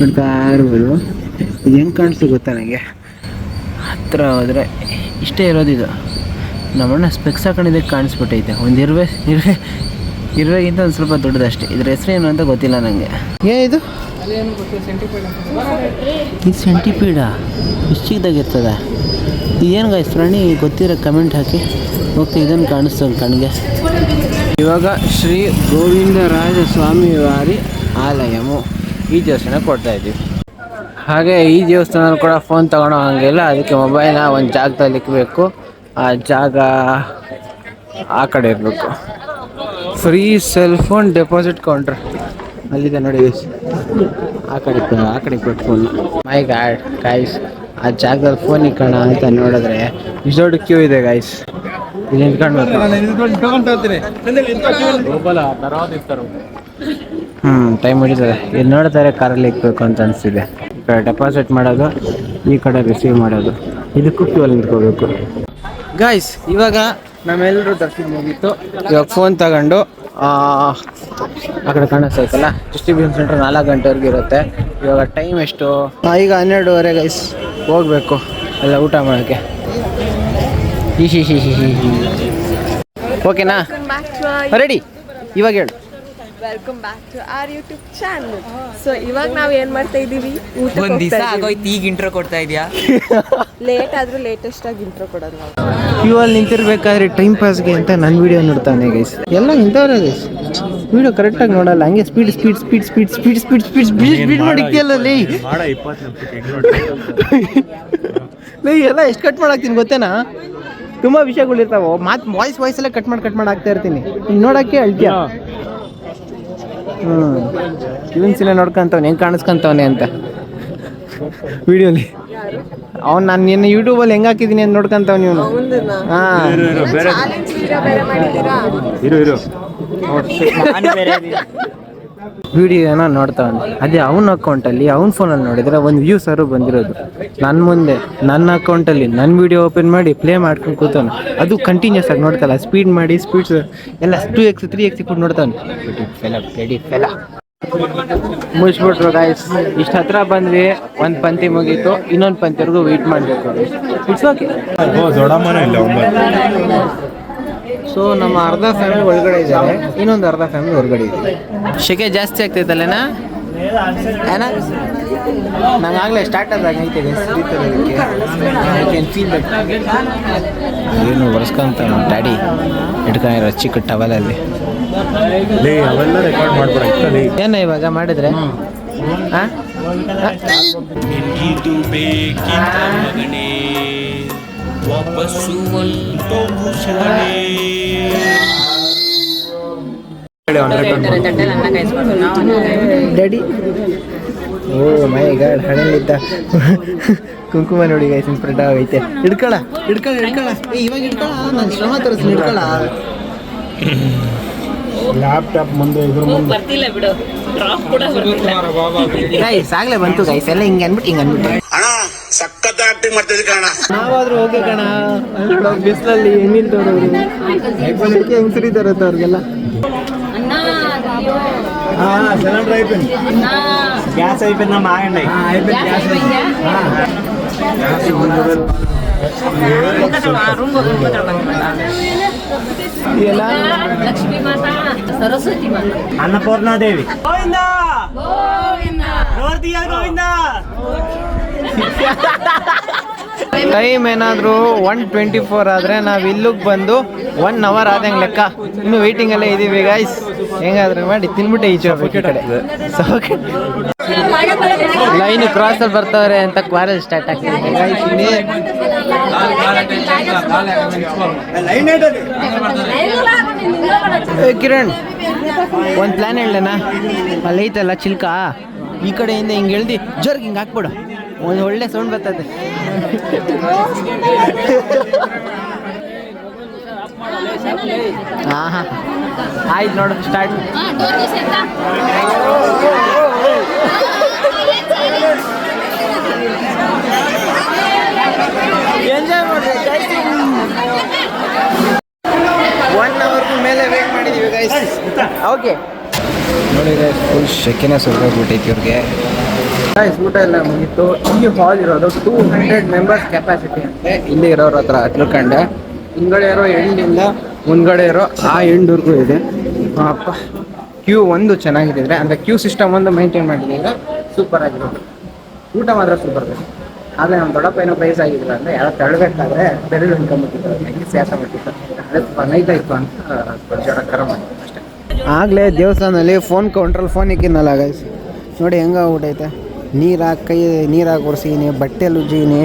ನೋಡ್ತಾ ಇರ್ಬೋದು. ಇದು ಹೆಂಗೆ ಕಾಣಿಸ್ತು ಗೊತ್ತಾ ನನಗೆ ಹತ್ತಿರ ಹೋದರೆ ಇಷ್ಟೇ ಇರೋದಿದು ಇದು. ನಮ್ಮಣ್ಣ ಸ್ಪೆಕ್ಸ್ ಹಾಕೊಂಡಿದ್ದಕ್ಕೆ ಕಾಣಿಸ್ಬಿಟ್ಟೈತೆ. ಒಂದು ಇರುವೆ ಇರುವೆ ಇರುವೆಗಿಂತ ಒಂದು ಸ್ವಲ್ಪ ದೊಡ್ಡದಷ್ಟೇ. ಇದ್ರ ಹೆಸರು ಏನು ಅಂತ ಗೊತ್ತಿಲ್ಲ ನನಗೆ ಏ ಇದು? ಸೆಂಟಿಪೀಡಾ ಇಷ್ಟು ಚಿಕ್ಕದಾಗಿರ್ತದ. ಏನು ಗೈಸ್ ಪ್ರಾಣಿ ಗೊತ್ತಿರೋ ಕಮೆಂಟ್ ಹಾಕಿ. ಓಕೆ ಇದನ್ನು ಕಾಣಿಸ್ತದೆ ಕಣ್ಗೆ. ಇವಾಗ ಶ್ರೀ ಗೋವಿಂದರಾಜ ಸ್ವಾಮಿವಾರಿ ಆಲಯಮು ಈ ದೇವಸ್ಥಾನ ಕೊಡ್ತಾ ಇದ್ದೀವಿ. ಹಾಗೆ ಈ ದೇವಸ್ಥಾನ ಕೂಡ ಫೋನ್ ತಗೊಳೋ ಹಂಗಿಲ್ಲ, ಅದಕ್ಕೆ ಮೊಬೈಲ್ನ ಒಂದು ಜಾಗದಲ್ಲಿ ಇಕ್ಕಬೇಕು ಆ ಜಾಗ ಆ ಕಡೆ ಇರಬೇಕು. Free cell phone deposit counter ಅಲ್ಲಿದೆ ನೋಡಿ. ಆ ಕಡೆ ಆ ಕಡೆ ಇಕ್ಬೇಕು ಫೋನ್ ಮೈ ಗಾಡ್ ಗೈಸ್ ಆ ಜಾಗದಲ್ಲಿ ಫೋನ್ ಇಕ್ಕೋಣ ಅಂತ ನೋಡಿದ್ರೆ ಇಷ್ಟು ದೊಡ್ಡ ಕ್ಯೂ ಇದೆ ಗೈಸ್ ಇಲ್ಲಿ ನಿಂತ್ಕೊಂಡು ಹ್ಞೂ ಟೈಮ್ ಹಿಡಿತದೆ. ಇಲ್ಲಿ ನೋಡ್ತಾರೆ ಕಾರಲ್ಲಿ ಇಕ್ಬೇಕು ಅಂತ ಅನಿಸ್ತಿದೆ ಈ ಕಡೆ ಡೆಪಾಸಿಟ್ ಮಾಡೋದು ಈ ಕಡೆ ರಿಸೀವ್ ಮಾಡೋದು. ಇದಕ್ಕೂ ಕ್ಯೂ ಅಲ್ಲಿ ನಿಂತ್ಕೋಬೇಕು. ಗಾಯ್ಸ್ ಇವಾಗ ನಮ್ಮೆಲ್ಲರೂ ದರ್ಶನ ಮುಗೀತು ಇವಾಗ ಫೋನ್ ತಗೊಂಡು ಆ ಕಡೆ ಕಾಣಿಸ್ತೈತಲ್ಲ ಡಿಸ್ಟ್ರಿಬ್ಯೂಷನ್ ಸೆಂಟರ್ ನಾಲ್ಕು ಗಂಟೆವರೆಗೂ ಇರುತ್ತೆ. ಇವಾಗ ಟೈಮ್ ಎಷ್ಟು? ಈಗ ಹನ್ನೆರಡುವರೆ ಗೈಸ್ ಹೋಗ್ಬೇಕು. ಎಲ್ಲ ಊಟ ಮಾಡೋಕ್ಕೆ. ಓಕೆನಾ? ರೆಡಿ. ಇವಾಗ ಹೇಳು. Welcome back to our YouTube channel so ಇವಾಗ ನಾವು ಏನ್ ಮಾಡ್ತಾ ಇದೀವಿ? ಒಂದ್ ದಿವಸ ಆಗೋಯ್ತು ಈಗ ಇಂಟ್ರೋ ಕೊಡ್ತಾ ಇದೀಯಾ? ಲೇಟ್ ಆದ್ರೂ ಲೇಟೆಸ್ಟ್ ಆಗಿ ಇಂಟ್ರೋ ಕೊಡೋದು ನಾವು. ಅಲ್ಲಿ ನಿಂತಿರ್ಬೇಕಾದ್ರೆ ಟೈಮ್ ಪಾಸ್ಗೆ ಅಂತ ನನ್ನ ವಿಡಿಯೋ ನೋಡ್ತಾನೆ ಗೈಸ್ ಎಲ್ಲ ನಿಂತವ್ರೆ ಗೈಸ್ ವಿಡಿಯೋ ಕರೆಕ್ಟಾಗಿ ನೋಡಲ್ಲ ಹಂಗೆ speed speed speed speed speed speed speed speed speed ಮಾಡಿದ್ಯಲ್ಲ ಲೇ. ಲೇ ಎಲ್ಲ ಎಷ್ಟು ಕಟ್ ಮಾಡಾಕ್ತೀನಿ ಗೊತ್ತೇನಾ? ತುಂಬ ವಿಷಯಗಳಿರ್ತಾವೆ ಮಾತು ವಾಯ್ಸ್ ವಾಯ್ಸಲ್ಲೇ ಕಟ್ ಮಾಡಿ ಕಟ್ ಮಾಡಿ ಹಾಕ್ತಾ ಇರ್ತೀನಿ. ನೋಡೋಕ್ಕೆ ಅಳ್ತಿಯ. ಹ್ಞೂ ಇವನ್ ಸಿನ ನೋಡ್ಕೊಂತವ್ನೆ ಹೆಂಗೆ ಕಾಣಿಸ್ಕೊಂತವ್ನೆ ಅಂತ. ವಿಡಿಯೋಲಿ. ಅವ್ನು ನಾನು ನಿನ್ನ ಯೂಟ್ಯೂಬಲ್ಲಿ ಹೆಂಗೆ ಹಾಕಿದ್ದೀನಿ ಅಂತ ನೋಡ್ಕೊಂತವ್ ನೀವು ಹಾಂ ಚಾಲೆಂಜ್ ವೀಡಿಯೋ ಬೇರೆ ಮಾಡಿದ್ದೀರಾ ವಿಡಿಯೋನ ನೋಡ್ತಾವನೆ ಅದೇ ಅವನ ಅಕೌಂಟಲ್ಲಿ ಅವನ ಫೋನಲ್ಲಿ ನೋಡಿದ್ರೆ ಒಂದು ವ್ಯೂಸ್ ಸರ್ ಬಂದಿರೋದು. ನನ್ನ ಮುಂದೆ, ನನ್ನ ಅಕೌಂಟಲ್ಲಿ ನನ್ನ ವಿಡಿಯೋ ಓಪನ್ ಮಾಡಿ ಪ್ಲೇ ಮಾಡ್ಕೊಂಡು ಕೂತಾನೆ. ಅದು ಕಂಟಿನ್ಯೂಸ್ ಆಗಿ ನೋಡ್ತಲ್ಲ ಸ್ಪೀಡ್ ಮಾಡಿ ಸ್ಪೀಡ್ಸ್ ಎಲ್ಲ ಟೂ ಎಕ್ಸ್ ತ್ರೀ ಎಕ್ಸ್ ಇಟ್ಬಿಟ್ಟು ನೋಡ್ತಾನೆ. ಮುಗಿಸ್ಬಿಟ್ರು ಗಾಯ್ಸ್ ಇಷ್ಟು ಹತ್ರ ಬಂದ್ವಿ. ಒಂದು ಪಂತಿ ಮುಗೀತು. ಇನ್ನೊಂದು ಪಂತಿವರೆಗೂ ವೇಟ್ ಮಾಡಬೇಕು. ಇಟ್ಸ್ ಓಕೆ ಸೊ ನಮ್ಮ ಅರ್ಧ ಫ್ಯಾಮಿಲಿ ಒಳಗಡೆ ಇದ್ದಾರೆ. ಇನ್ನೊಂದು ಅರ್ಧ ಫ್ಯಾಮಿಲಿ ಹೊರಗಡೆ ಇದೆ. ಶೆಕೆ ಜಾಸ್ತಿ ಆಗ್ತೈತಲ್ಲೇನಾ? ಏನ? ನಂಗೆ ಆಗಲೇ ಸ್ಟಾರ್ಟ್ ಆದಾಗ ಐತೆ ಬರ್ಸ್ಕೊಂತ ಏನು ಒರೆಸ್ಕೊಂತ ಡ್ಯಾಡಿ ಇಟ್ಕೊಂಡಿರೋ ಚಿಕ್ಕ ಟವಲಲ್ಲಿ ಏನ ಇವಾಗ ಮಾಡಿದ್ರೆ? ಹಾಂ? ಆ? ಡ್ಯಾಡಿ ಓ ಮೈ ಗಾಡ್ ಹಣಲಿದ್ದ ಕುಂಕುಮ ನೋಡಿ ಗೈಸ್ ಸ್ಪ್ರೆಡ್ ಆಗೈತೆ. ಹಿಡ್ಕೊಳ ಹಿಡ್ಕೊಳ ಹಿಡ್ಕೊಳ. ಏ ಇವಾಗ ಹಿಡ್ಕೊಳ ನಾನು ಶ್ರಮ ತೋರಿಸ್ತೀನಿ ಹಿಡ್ಕೊಳ. ಲ್ಯಾಪ್ಟಾಪ್ ಮುಂದೆ ಇದ್ರ ಮುಂದೆ. ಗೈಸ್ ಆಗ್ಲೇ ಬಂತು ಗೈಸ್ ಎಲ್ಲ ಹಿಂಗೆ ಅನ್ಬಿಟ್ಟು ಹಿಂಗೆ ಅನ್ಬಿಟ್ಟು ಆಕ್ಟಿಂಗ್ ಮಾಡ್ತಿದ್ದೆ ಕಣ ನಾವಾದ್ರೂ ಓಕೆ ಕಣ ಅಲ್ಲೋಡ ಬಿಸಿಲಲ್ಲಿ ಹೆಂಗಿಲ್ದವ್ರು ಅವರು ಹೆಂಗ್ ಸುರಿತಾರೆ ಅವ್ರಿಗೆಲ್ಲ ಸಿಲಿಂಡರ್ అయిపోయింది గ్యాస్ అయిపోయిందా మాగండి అయిపోయింది గ్యాస్ ಲಕ್ಷ್ಮೀ ಮಾತಾ ಸರಸ್ವತಿ ಮಾತಾ ಅನ್ನಪೂರ್ಣಾದೇವಿ ಟೈಮ್ ಏನಾದರೂ ಒನ್ ಟ್ವೆಂಟಿ ಫೋರ್ ಆದರೆ ನಾವು ಇಲ್ಲಿಗೆ ಬಂದು ಒನ್ ಅವರ್ ಆದಂಗೆ ಲೆಕ್ಕ. ಇನ್ನು ವೇಟಿಂಗ್ ಅಲ್ಲೇ ಇದೀವಿ ಗೈಸ್ ಹೆಂಗಾದ್ರೆ ಮಾಡಿ ತಿನ್ಬಿಟ್ಟೆ ಈಚೆ ಲೈನ್ ಕ್ರಾಸ್ ಅಲ್ಲಿ ಬರ್ತಾವ್ರೆ ಅಂತ ಕ್ವಾರಲ್ ಸ್ಟಾರ್ಟ್ ಆಗ್ತಿದೆ ಏ, ಕಿರಣ್ ಒಂದು ಪ್ಲಾನ್ ಹೇಳ್ದೆನಾ? ಅಲ್ಲಿ ಐತಲ್ಲ ಚಿಲ್ಕಾ? ಈ ಕಡೆಯಿಂದ ಹಿಂಗೆ ಎಳ್ದು ಜೋರ್ಗೆ ಹಿಂಗೆ ಹಾಕ್ಬಿಡು. ಒಂದು ಒಳ್ಳೆ ಸೌಂಡ್ ಬರ್ತದೆ. ಹಾಂ ಹಾಂ ಆಯ್ತು? ನೋಡು ಸ್ಟಾರ್ಟ್ ಎಂಜಾಯ್ ಮಾಡಿ ಒನ್ ಅವರ್ ಮೇಲೆ ವೇಟ್ ಮಾಡಿದೀವಿ ಗೈಸ್ ಓಕೆ ನೋಡಿ ಫುಲ್ ಶೆಕಿನ ಸುರ್ಗೋಗ್ಬಿಟ್ಟೈತಿ ಇವ್ರಿಗೆ. ಗೈಸ್ ಊಟ ಎಲ್ಲ ಮುಗೀತು. ಈ ಹಾಲ್ ಇರೋದು ಟೂ ಹಂಡ್ರೆಡ್ ಮೆಂಬರ್ಸ್ ಕೆಪಾಸಿಟಿ ಅಂತೆ. ಇಲ್ಲಿ ಇರೋರ ಹತ್ರ ತಿಳ್ಕೊಂಡೆ. ಹಿಂಗಡೆ ಇರೋ ಎಂಡಿಂದ ಮುಂದ್ಗಡೆ ಇರೋ ಆ ಎಂಡ್ವರೆಗೂ ಇದೆ. ಅಪ್ಪ. ಕ್ಯೂ ಒಂದು ಚೆನ್ನಾಗಿದ್ದರೆ ಅಂದರೆ ಕ್ಯೂ ಸಿಸ್ಟಮ್ ಒಂದು ಮೇಂಟೈನ್ ಮಾಡಿದ್ರೆ ಸೂಪರ್ ಆಗಿದೆ ಊಟ ಮಾತ್ರ ಸೂಪರ್ ಬೇಕು. ಆದರೆ ನಮ್ಮ ದೊಡ್ಡಪ್ಪ ಏನೋ ಪ್ರೈಸ್ ಆಗಿದ್ರು ಅಂದರೆ ಯಾರು ತಳ್ಳಬೇಕಾದ್ರೆ ಬೆರಳು ಹಿಂಕೊಂಬಿಟ್ಟಿದ್ರು ಹೆಂಗೆ ಸ್ಯಾಸ ಬಿಟ್ಟಿತ್ತು ಅದೇ ನೈಟ್ ಆಯಿತು ಅಂತ ಸ್ವಲ್ಪ ಜರ ಕರ ಮಾಡಿದ್ರು ಅಷ್ಟೇ. ಆಗಲೇ ದೇವಸ್ಥಾನದಲ್ಲಿ ಫೋನ್ ಕೌಂಟ್ರಲ್ಲಿ ಫೋನ್ ಇಕ್ಕಿನಲ್ಲ ಗೈಸ್ ನೋಡಿ ಹೆಂಗೆ ಆಗ್ಬಿಟ್ಟೈತೆ ನೀರು ಹಾಕಿ ಕೈ ನೀರಾಗಿ ಒರೆಸಿದ್ದೀನಿ ಬಟ್ಟೆ ಲುಜ್ಜಿದ್ದೀನಿ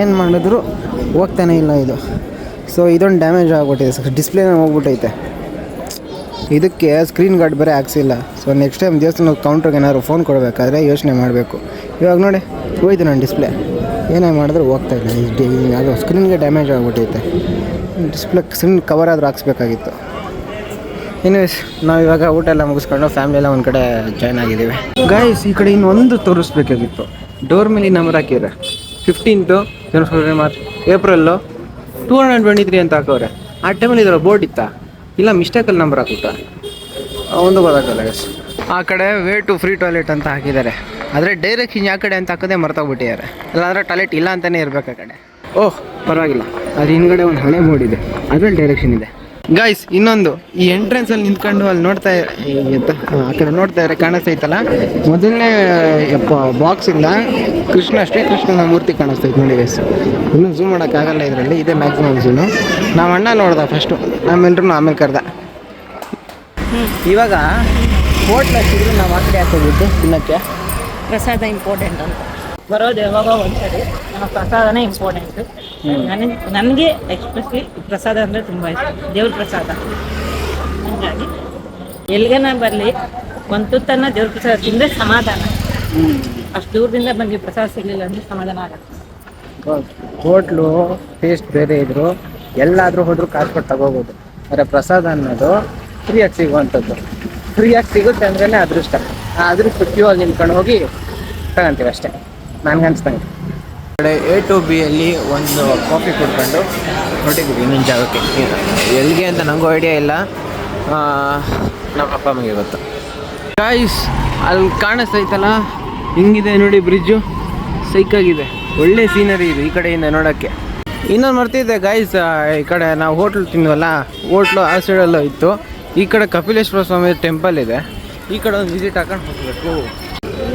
ಏನು ಮಾಡಿದ್ರು ಹೋಗ್ತಾನೆ ಇಲ್ಲ ಇದು. ಸೊ ಇದೊಂದು ಡ್ಯಾಮೇಜ್ ಆಗ್ಬಿಟ್ಟಿದೆ. ಡಿಸ್ಪ್ಲೇನೇ ಹೋಗ್ಬಿಟ್ಟೈತೆ. ಇದಕ್ಕೆ ಸ್ಕ್ರೀನ್ ಗಾರ್ಡ್ ಬೇರೆ ಹಾಕ್ಸಿಲ್ಲ. ಸೊ ನೆಕ್ಸ್ಟ್ ಟೈಮ್ ದೇವಸ್ಥಾನದ ಕೌಂಟ್ರಿಗೆ ಏನಾದ್ರು ಫೋನ್ ಕೊಡಬೇಕಾದ್ರೆ ಯೋಚನೆ ಮಾಡಬೇಕು. ಇವಾಗ ನೋಡಿ, ಹೋಯ್ತು ನಾನು ಡಿಸ್ಪ್ಲೇ ಏನೇ ಮಾಡಿದ್ರು ಹೋಗ್ತಾ ಇಲ್ಲ. ಅದು ಸ್ಕ್ರೀನ್ಗೆ ಡ್ಯಾಮೇಜ್ ಆಗಿಬಿಟ್ಟೈತೆ. ಡಿಸ್ಪ್ಲೇ ಸ್ಕ್ರೀನ್ ಕವರ್ ಆದರೂ ಹಾಕ್ಸ್ಬೇಕಾಗಿತ್ತು. ಎನಿವೇಸ್ ನಾವು ಇವಾಗ ಊಟ ಎಲ್ಲ ಮುಗಿಸ್ಕೊಂಡು ಫ್ಯಾಮಿಲಿ ಎಲ್ಲ ಒಂದು ಕಡೆ ಜಾಯ್ನ್ ಆಗಿದ್ದೀವಿ. ಗಾಯ್ಸ್ ಈ ಕಡೆ ಇನ್ನೊಂದು ತೋರಿಸ್ಬೇಕಾಗಿತ್ತು. ಡೋರ್ ಮೇಲೆ ನಂಬರ್ ಹಾಕಿದ್ರೆ. Fifteenth January March April two hundred twenty three ಅಂತ ಹಾಕೋರೆ ಆ ಟೈಮಲ್ಲಿ ಇದರ ಬೋರ್ಡ್ ಇತ್ತಾ? ಇಲ್ಲ ಮಿಸ್ಟೇಕಲ್ಲಿ ನಂಬರ್ ಹಾಕುತ್ತಾ? ಒಂದು ಗೊತ್ತಾಗಲ್ಲ ಗೈಸ್ ಆ ಕಡೆ ವೇ ಟು ಫ್ರೀ ಟಾಯ್ಲೆಟ್ ಅಂತ ಹಾಕಿದ್ದಾರೆ. ಆದರೆ ಡೈರೆಕ್ಷನ್ ಯಾವ ಕಡೆ ಅಂತ ಹಾಕೋದೇ ಮರ್ತೋಗ್ಬಿಟ್ಟಿದ್ದಾರೆ. ಇಲ್ಲಾಂದರೆ ಟಾಯ್ಲೆಟ್ ಇಲ್ಲ ಅಂತಲೇ ಇರಬೇಕು ಆ ಕಡೆ. ಓಹ್ ಪರವಾಗಿಲ್ಲ. ಅದು ಹಿಂದ್ಗಡೆ ಒಂದು ಹಳೆ ಬೋರ್ಡ್ ಇದೆ. ಅದರಲ್ಲಿ ಡೈರೆಕ್ಷನ್ ಇದೆ. ಗಾಯ್ಸ್ ಇನ್ನೊಂದು, ಈ ಎಂಟ್ರೆನ್ಸ್ ಅಲ್ಲಿ ನಿಂತ್ಕೊಂಡು ಅಲ್ಲಿ ನೋಡ್ತಾ ಆ ಕಡೆ ನೋಡ್ತಾ ಇದ್ರೆ ಕಾಣಿಸ್ತೈತಲ್ಲ ಮೊದಲನೇ ಬಾಕ್ಸ್ ಇಂದ ಕೃಷ್ಣ ಅಷ್ಟೇ ಕೃಷ್ಣನ ಮೂರ್ತಿ ಕಾಣಿಸ್ತೈತೆ ನೋಡಿ ಗೈಸ್ ಇನ್ನೂ ಝೂಮ್ ಮಾಡೋಕ್ಕಾಗಲ್ಲ ಇದರಲ್ಲಿ, ಇದೇ ಮ್ಯಾಕ್ಸಿಮಮ್ ಝೂನು ನಾವು ಅಣ್ಣ ನೋಡ್ದ ಫಸ್ಟು ನಮ್ಮೆಲ್ರೂ ಆಮೇಲೆ ಕರ್ದ. ಇವಾಗ ಹೋಟ್ಲ್ ಹಚ್ಚಿದ್ರು ನಾವು ಆ ಕಡೆ ತಿನ್ನಕ್ಕೆ. ಪ್ರಸಾದ ಇಂಪಾರ್ಟೆಂಟ್ ಅಂತ. ಬರೋದು ಯಾವಾಗ ಒಂದ್ಸರಿ. ನಮ್ಮ ಪ್ರಸಾದನೇ ಇಂಪಾರ್ಟೆಂಟ್ ನನಗೆ ನನಗೆ ಎಕ್ಸ್ಪ್ರೆಸ್ಲಿ ಪ್ರಸಾದ ಅಂದರೆ ತುಂಬ ಇಷ್ಟ. ದೇವ್ರ ಪ್ರಸಾದ. ಹಾಗಾಗಿ ನಾನು ಬರಲಿ ಒಂದು ತುತ್ತನ್ನ ದೇವ್ರ ಪ್ರಸಾದ ತಿಂದರೆ ಸಮಾಧಾನ. ಅಷ್ಟು ದೂರದಿಂದ ಬಂದು ಪ್ರಸಾದ ಸಿಗಲಿಲ್ಲ ಅಂದರೆ ಸಮಾಧಾನ ಆಗುತ್ತೆ. ಹೋಟ್ಲು ಟೇಸ್ಟ್ ಬೇರೆ ಇದ್ರು ಎಲ್ಲಾದರೂ ಹೋದ್ರು ಕಾಸು ಕೊಟ್ಟು ತಗೋಬೋದು. ಆದರೆ ಪ್ರಸಾದ ಅನ್ನೋದು ಫ್ರೀಯಾಗಿ ಸಿಗುವಂಥದ್ದು. ಫ್ರೀಯಾಗಿ ಸಿಗುತ್ತೆ ಅಂದ್ರೆ ಅದೃಷ್ಟ. ಆದ್ರೂ ಅಲ್ಲಿ ನಿಂತ್ಕೊಂಡು ಹೋಗಿ ತಗೊಂತೀವಿ ಅಷ್ಟೇ. ನನ್ಗೆ ಅನ್ಸ್ದಂಗೆ ಕಡೆ ಎ ಟು ಬಿ ಅಲ್ಲಿ ಒಂದು ಕಾಫಿ ಕುಡ್ಕೊಂಡು ಹೊರಟಿದ್ವಿ ಇನ್ನೊಂದು ಜಾಗಕ್ಕೆ. ಎಲ್ಲಿಗೆ ಅಂತ ನನಗೂ ಐಡಿಯಾ ಇಲ್ಲ. ಆ, ನಮ್ಮ ಅಪ್ಪ ಅಮ್ಮಗೆ ಗೊತ್ತು. ಗಾಯ್ಸ್ ಅಲ್ಲಿ ಕಾಣಿಸ್ತೈತಲ್ಲ ಹಿಂಗಿದೆ ನೋಡಿ ಬ್ರಿಡ್ಜು ಸೈಕಾಗಿದೆ ಒಳ್ಳೆ ಸೀನರಿ ಇದೆ ಈ ಕಡೆಯಿಂದ ನೋಡೋಕ್ಕೆ. ಇನ್ನೊಂದು ಮರ್ತಿದ್ದೆ ಗಾಯ್ಸ್ ಈ ಕಡೆ ನಾವು ಹೋಟ್ಲ್ ತಿಂದ್ವಲ್ಲ ಹೋಟ್ಲು ಆ ಸೈಡಲ್ಲೂ ಇತ್ತು. ಈ ಕಡೆ ಕಪಿಲೇಶ್ವರ ಸ್ವಾಮಿ ಟೆಂಪಲ್ ಇದೆ. ಈ ಕಡೆ ಒಂದು ವಿಸಿಟ್ ಹಾಕೊಂಡು ಹೋಗಬೇಕು.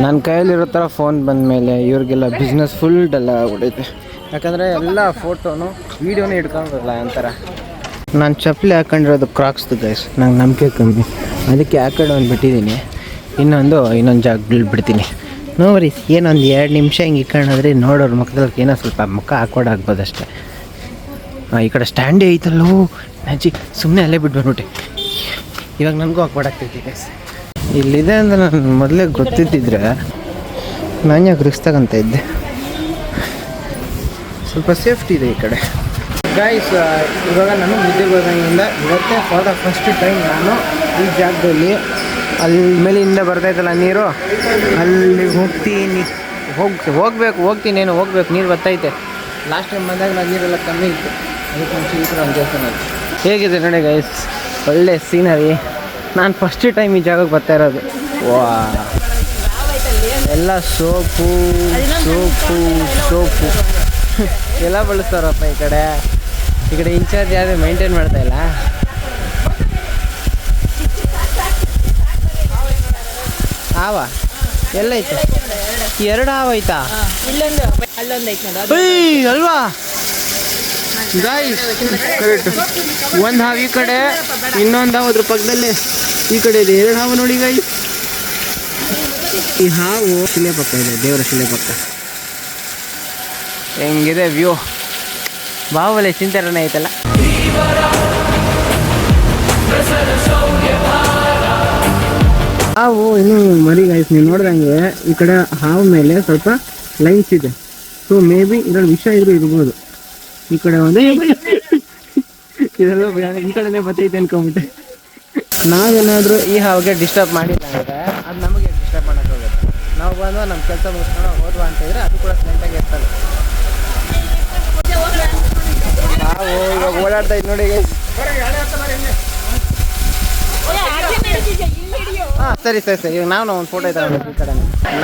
ನನ್ನ ಕೈಯಲ್ಲಿರೋ ಥರ ಫೋನ್ ಬಂದ ಮೇಲೆ ಇವ್ರಿಗೆಲ್ಲ ಬಿಸ್ನೆಸ್ ಫುಲ್ ಡಲ್ ಆಗ್ಬಿಟ್ಟೈತೆ ಯಾಕಂದರೆ ಎಲ್ಲ ಫೋಟೋನು ವೀಡಿಯೋನು ಹಿಡ್ಕೊಂಡಿರಲ್ಲ ಒಂಥರ. ನಾನು ಚಪ್ಪಲಿ ಹಾಕೊಂಡಿರೋದು ಕ್ರಾಕ್ಸ್ದು ಗೈಸ್ ನಂಗೆ ನಂಬಿಕೆ ಕಮ್ಮಿ. ಅದಕ್ಕೆ ಹಾಕೊಂಡು ಕಡೆ ಒಂದು ಬಿಟ್ಟಿದ್ದೀನಿ ಇನ್ನೊಂದು ಇನ್ನೊಂದು ಜಾಗ ಬಿಡ್ತೀನಿ. ನೋಡ್ರಿ ಏನೊಂದು ಎರಡು ನಿಮಿಷ ಹಿಂಗೆ ಇಕ್ಕೊಂಡ್ರೆ ನೋಡೋರು ಮುಖದಲ್ಲಿ ಏನೋ ಸ್ವಲ್ಪ ಮುಖ ಹಾಕ್ಕೊಂಡು ಆಗ್ಬೋದು ಅಷ್ಟೇ ಈ ಕಡೆ ಸ್ಟ್ಯಾಂಡೇ ಐತಲ್ಲೋ. ಅಜ್ಜಿ ಸುಮ್ಮನೆ ಅಲ್ಲೇ ಬಿಟ್ಟು ಬಂದ್ಬಿಟ್ಟೆ ಇವಾಗ ನನಗೂ ಹಾಕ್ಬಿಡಾಗ್ತೈತಿ ಗೈಸ್ ಇಲ್ಲಿದೆ ಅಂತ ನಾನು ಮೊದಲೇ ಗೊತ್ತಿದ್ದಿದ್ರೆ ನಾನು ಯಾಕೆ ರಿಕ್ಸ್ ಇದ್ದೆ? ಸ್ವಲ್ಪ ಸೇಫ್ಟಿ ಇದೆ ಈ ಕಡೆ. ಗಾಯ್ಸ್ ಇವಾಗ ನಾನು ಮುದ್ದೆ ಇವತ್ತೇ ಫಾರ್ ದ ಫಸ್ಟ್ ಟೈಮ್ ನಾನು ಈ ಜಾಗದಲ್ಲಿ ಅಲ್ಲಿ ಮೇಲಿಂದ ಬರ್ತಾಯ್ತಲ್ಲ ನೀರು, ಅಲ್ಲಿ ಹೋಗ್ತೀನಿ. ಹೋಗಿ, ಹೋಗ್ಬೇಕು, ಹೋಗ್ತೀನಿ, ಏನು ಹೋಗ್ಬೇಕು, ನೀರು ಬರ್ತೈತೆ ಲಾಸ್ಟ್ ಟೈಮ್ ಬಂದಾಗ ನಾನು ನೀರೆಲ್ಲ ಕಮ್ಮಿ ಇತ್ತು. ಅದಕ್ಕೆ ಒಂದು ಒಂದು ದೇವಸ್ಥಾನ ಹೇಗಿದೆ ನೋಡಿ ಗೈಸ್ ಒಳ್ಳೆ ಸೀನರಿ ನಾನು ಫಸ್ಟ್ ಟೈಮ್ ಈ ಜಾಗಕ್ಕೆ ಬರ್ತಾ ಇರೋದು. ವಾ ಎಲ್ಲ ಸೋಪು ಸೋಪು ಸೋಪು. ಎಲ್ಲ ಬಳಸ್ತಾರಪ್ಪ ಈ ಕಡೆ. ಈ ಕಡೆ ಇನ್ಚಾರ್ಜ್ ಯಾರು ಮೈಂಟೈನ್ ಮಾಡ್ತಾ ಇಲ್ಲ. ಎಲ್ಲ ಐತೆ. ಎರಡು ಹಾವು ಐತಾ? ಅಲ್ವಾ? ಗಾಯ್ಸ್ ಕರೆಕ್ಟ್ ಒಂದು ಹಾವು ಕಡೆ, ಇನ್ನೊಂದು ಅದ್ರ ಪಕ್ಕದಲ್ಲೇ. ಈ ಕಡೆ ಇದೆ. ಎರಡು ಹಾವು ನೋಡಿ ಗಾಯ್ಸ್ ಈ ಹಾವು ಶಿಲೆ ಪಕ್ಕ ಇದೆ ದೇವರ ಶಿಲೆ ಪಕ್ಕ. ಹೆಂಗಿದೆ ವ್ಯೂ ಬಾಹುಬಲಿ ಚಿಂತನೆ ಐತಲ್ಲ? ಹಾವು ಇನ್ನು ಮರಿ ಗಾಯ್ಸ್ ನೀವು ನೋಡ್ದಂಗೆ ಈ ಕಡೆ ಹಾವು ಮೇಲೆ ಸ್ವಲ್ಪ ಲೈನ್ಸ್ ಇದೆ. ಸೊ ಮೇ ಬಿ ಇದ್ರಲ್ಲಿ ವಿಷ ಇದ್ರೂ ಇರ್ಬೋದು. ಈ ಕಡೆ ಒಂದೇ ಇದೆಲ್ಲ ಈ ಕಡೆನೇ ಬತ್ತೈತೆ ಅನ್ಕೊಂಬಿಟ್ಟೆ ನಾವೇನಾದರೂ ಈ ಹಾವಿಗೆ ಡಿಸ್ಟರ್ಬ್ ಮಾಡಿಲ್ಲ ಅಂದರೆ ಅದು ನಮಗೆ ಡಿಸ್ಟರ್ಬ್ ಮಾಡೋಕೆ ಹೋಗುತ್ತೆ. ನಾವು ಬಂದು ನಮ್ಮ ಕೆಲಸ ಮುಗಿಸ್ಕೊಂಡು ಹೋದ್ವಾ ಅಂತ ಇದ್ರೆ ಅದು ಕೂಡ ಸೈಲೆಂಟಾಗಿ ಇರ್ತದೆ. ನಾವು ಇವಾಗ ಓಡಾಡ್ತಾ ಇದ್ದು ನೋಡಿ. ಹಾಂ, ಸರಿ ಸರಿ ಸರಿ. ನಾವು ಒಂದು ಫೋಟೋ ಇದ್ದಾವೆ ಈ ಕಡೆ.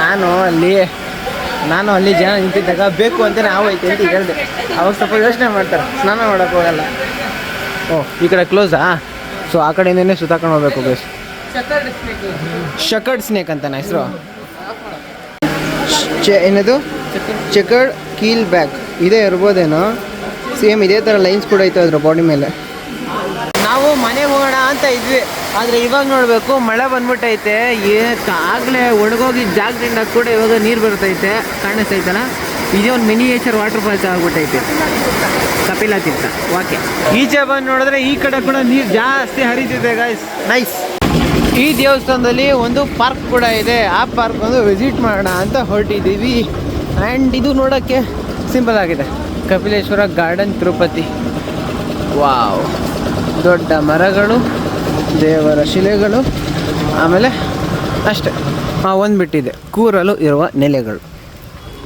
ನಾನು ಅಲ್ಲಿ ನಾನು ಅಲ್ಲಿ ಜನ ನಿಂತಿದ್ದಾಗ ಬೇಕು ಅಂತ ನಾವು ಐತೆ ಅಂತ ಹೇಳಿದೆ ಅವಾಗ ಸ್ವಲ್ಪ ಯೋಚನೆ ಮಾಡ್ತಾರೆ. ಸ್ನಾನ ಮಾಡೋಕ್ಕೆ ಹೋಗಲ್ಲ. ಓಹ್ ಈ ಕಡೆ ಕ್ಲೋಸಾ ಸೊ ಆ ಕಡೆಯಿಂದನೇ ಸುತ್ತಾಕೊಂಡು ಹೋಗ್ಬೇಕು ಬೇಸ್ ಶಕರ್ಡ್ ಸ್ನೇಕ್ ಅಂತಾನೆ ಹೆಸರು? ಏನದು? ಚೆಕರ್ಡ್ ಕೀಲ್ ಬ್ಯಾಕ್ ಇದೇ ಇರ್ಬೋದೇನೋ? ಸೇಮ್ ಇದೇ ಥರ ಲೈನ್ಸ್ ಕೂಡ ಐತೆ ಅದ್ರ ಬಾಡಿ ಮೇಲೆ. ನಾವು ಮನೆಗೆ ಹೋಗೋಣ ಅಂತ ಇದ್ವಿ. ಆದರೆ ಇವಾಗ ನೋಡಬೇಕು ಮಳೆ ಬಂದ್ಬಿಟ್ಟೈತೆ. ಏ ಆಗಲೇ ಒಣಗೋಗಿ ಜಾಗದಿಂದ ಕೂಡ ಇವಾಗ ನೀರು ಬರ್ತೈತೆ ಕಾಣಿಸ್ತೈತಲ್ಲ ಇದೇ ಒಂದು ಮಿನಿಯೇಚರ್ ವಾಟರ್ ಫಾಲ್ಸ್ ಆಗ್ಬಿಟ್ಟೈತೆ. ಕಪಿಲ ತೀರ್ಥ. ಓಕೆ ಈಚೆ ಬಂದು ನೋಡಿದ್ರೆ ಈ ಕಡೆ ಕೂಡ ನೀರು ಜಾಸ್ತಿ ಹರಿತಿದೆ ಗಾಯ್ಸ್ ನೈಸ್ ಈ ದೇವಸ್ಥಾನದಲ್ಲಿ ಒಂದು ಪಾರ್ಕ್ ಕೂಡ ಇದೆ. ಆ ಪಾರ್ಕ್ ಒಂದು ವಿಸಿಟ್ ಮಾಡೋಣ ಅಂತ ಹೊರಟಿದ್ದೀವಿ. ಆ್ಯಂಡ್ ಇದು ನೋಡೋಕ್ಕೆ ಸಿಂಪಲ್ ಆಗಿದೆ. ಕಪಿಲೇಶ್ವರ ಗಾರ್ಡನ್ ತಿರುಪತಿ. ವಾವ್ ದೊಡ್ಡ ಮರಗಳು, ದೇವರ ಶಿಲೆಗಳು. ಆಮೇಲೆ ಅಷ್ಟೆ. ಹಾಂ ಒಂದು ಬಿಟ್ಟಿದೆ ಕೂರಲು ಇರುವ ನೆಲೆಗಳು.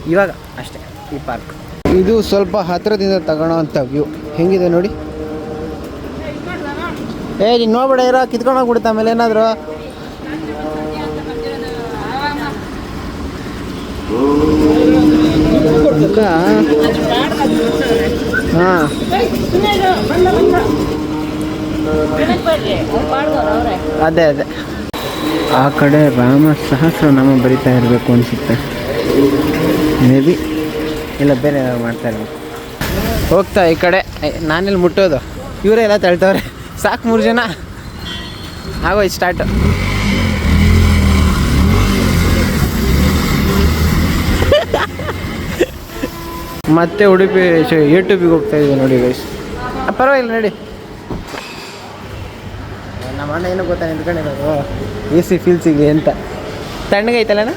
ಇವಾಗ ಅಷ್ಟೇ ಈ ಪಾರ್ಕ್ ಇದು ಸ್ವಲ್ಪ ಹತ್ತಿರದಿಂದ ತಗೊಳ್ಳೋವಂಥ ವ್ಯೂ ಹೆಂಗಿದೆ ನೋಡಿ? ಏ ನೀನು ನೋಡ್ಬೇಡ ಇರೋ ಕಿತ್ಕೊಂಡು ಹೋಗ್ಬಿಡುತ್ತ ಆಮೇಲೆ ಏನಾದರೂ. ಹಾಂ. ಅದೇ ಅದೇ. ಆ ಕಡೆ ರಾಮ ಸಹಸ್ರನಾಮ ಬರಿತಾ ಇರಬೇಕು ಅನಿಸುತ್ತೆ. ಮೇ ಬಿ ಇಲ್ಲ, ಬೇರೆ ಮಾಡ್ತಾರೆ ಹೋಗ್ತಾ ಈ ಕಡೆ. ನಾನಿಲ್ಲಿ ಮುಟ್ಟೋದು? ಇವರೇ ಎಲ್ಲ ತಳ್ತವ್ರೆ. ಸಾಕು ಮೂರು ಜನ. ಆಗೋಯ್ತು ಸ್ಟಾರ್ಟ್ ಮತ್ತೆ ಉಡುಪಿ ಯೂಟ್ಯೂಬಿಗೆ ಹೋಗ್ತಾ ಇದ್ದೀವಿ ನೋಡಿ ಗೈಸ್ ಪರವಾಗಿಲ್ಲ, ನೋಡಿ. ನಮ್ಮ ಅಣ್ಣ ಏನೋ ಗೊತ್ತಾ ನಿಂತ್ಕೊಂಡಿರೋದು. ಎ ಸಿ ಫೀಲ್ಸಿಗೆ ಅಂತ. ತಣ್ಣಗೈತಲ್ಲಣ್ಣ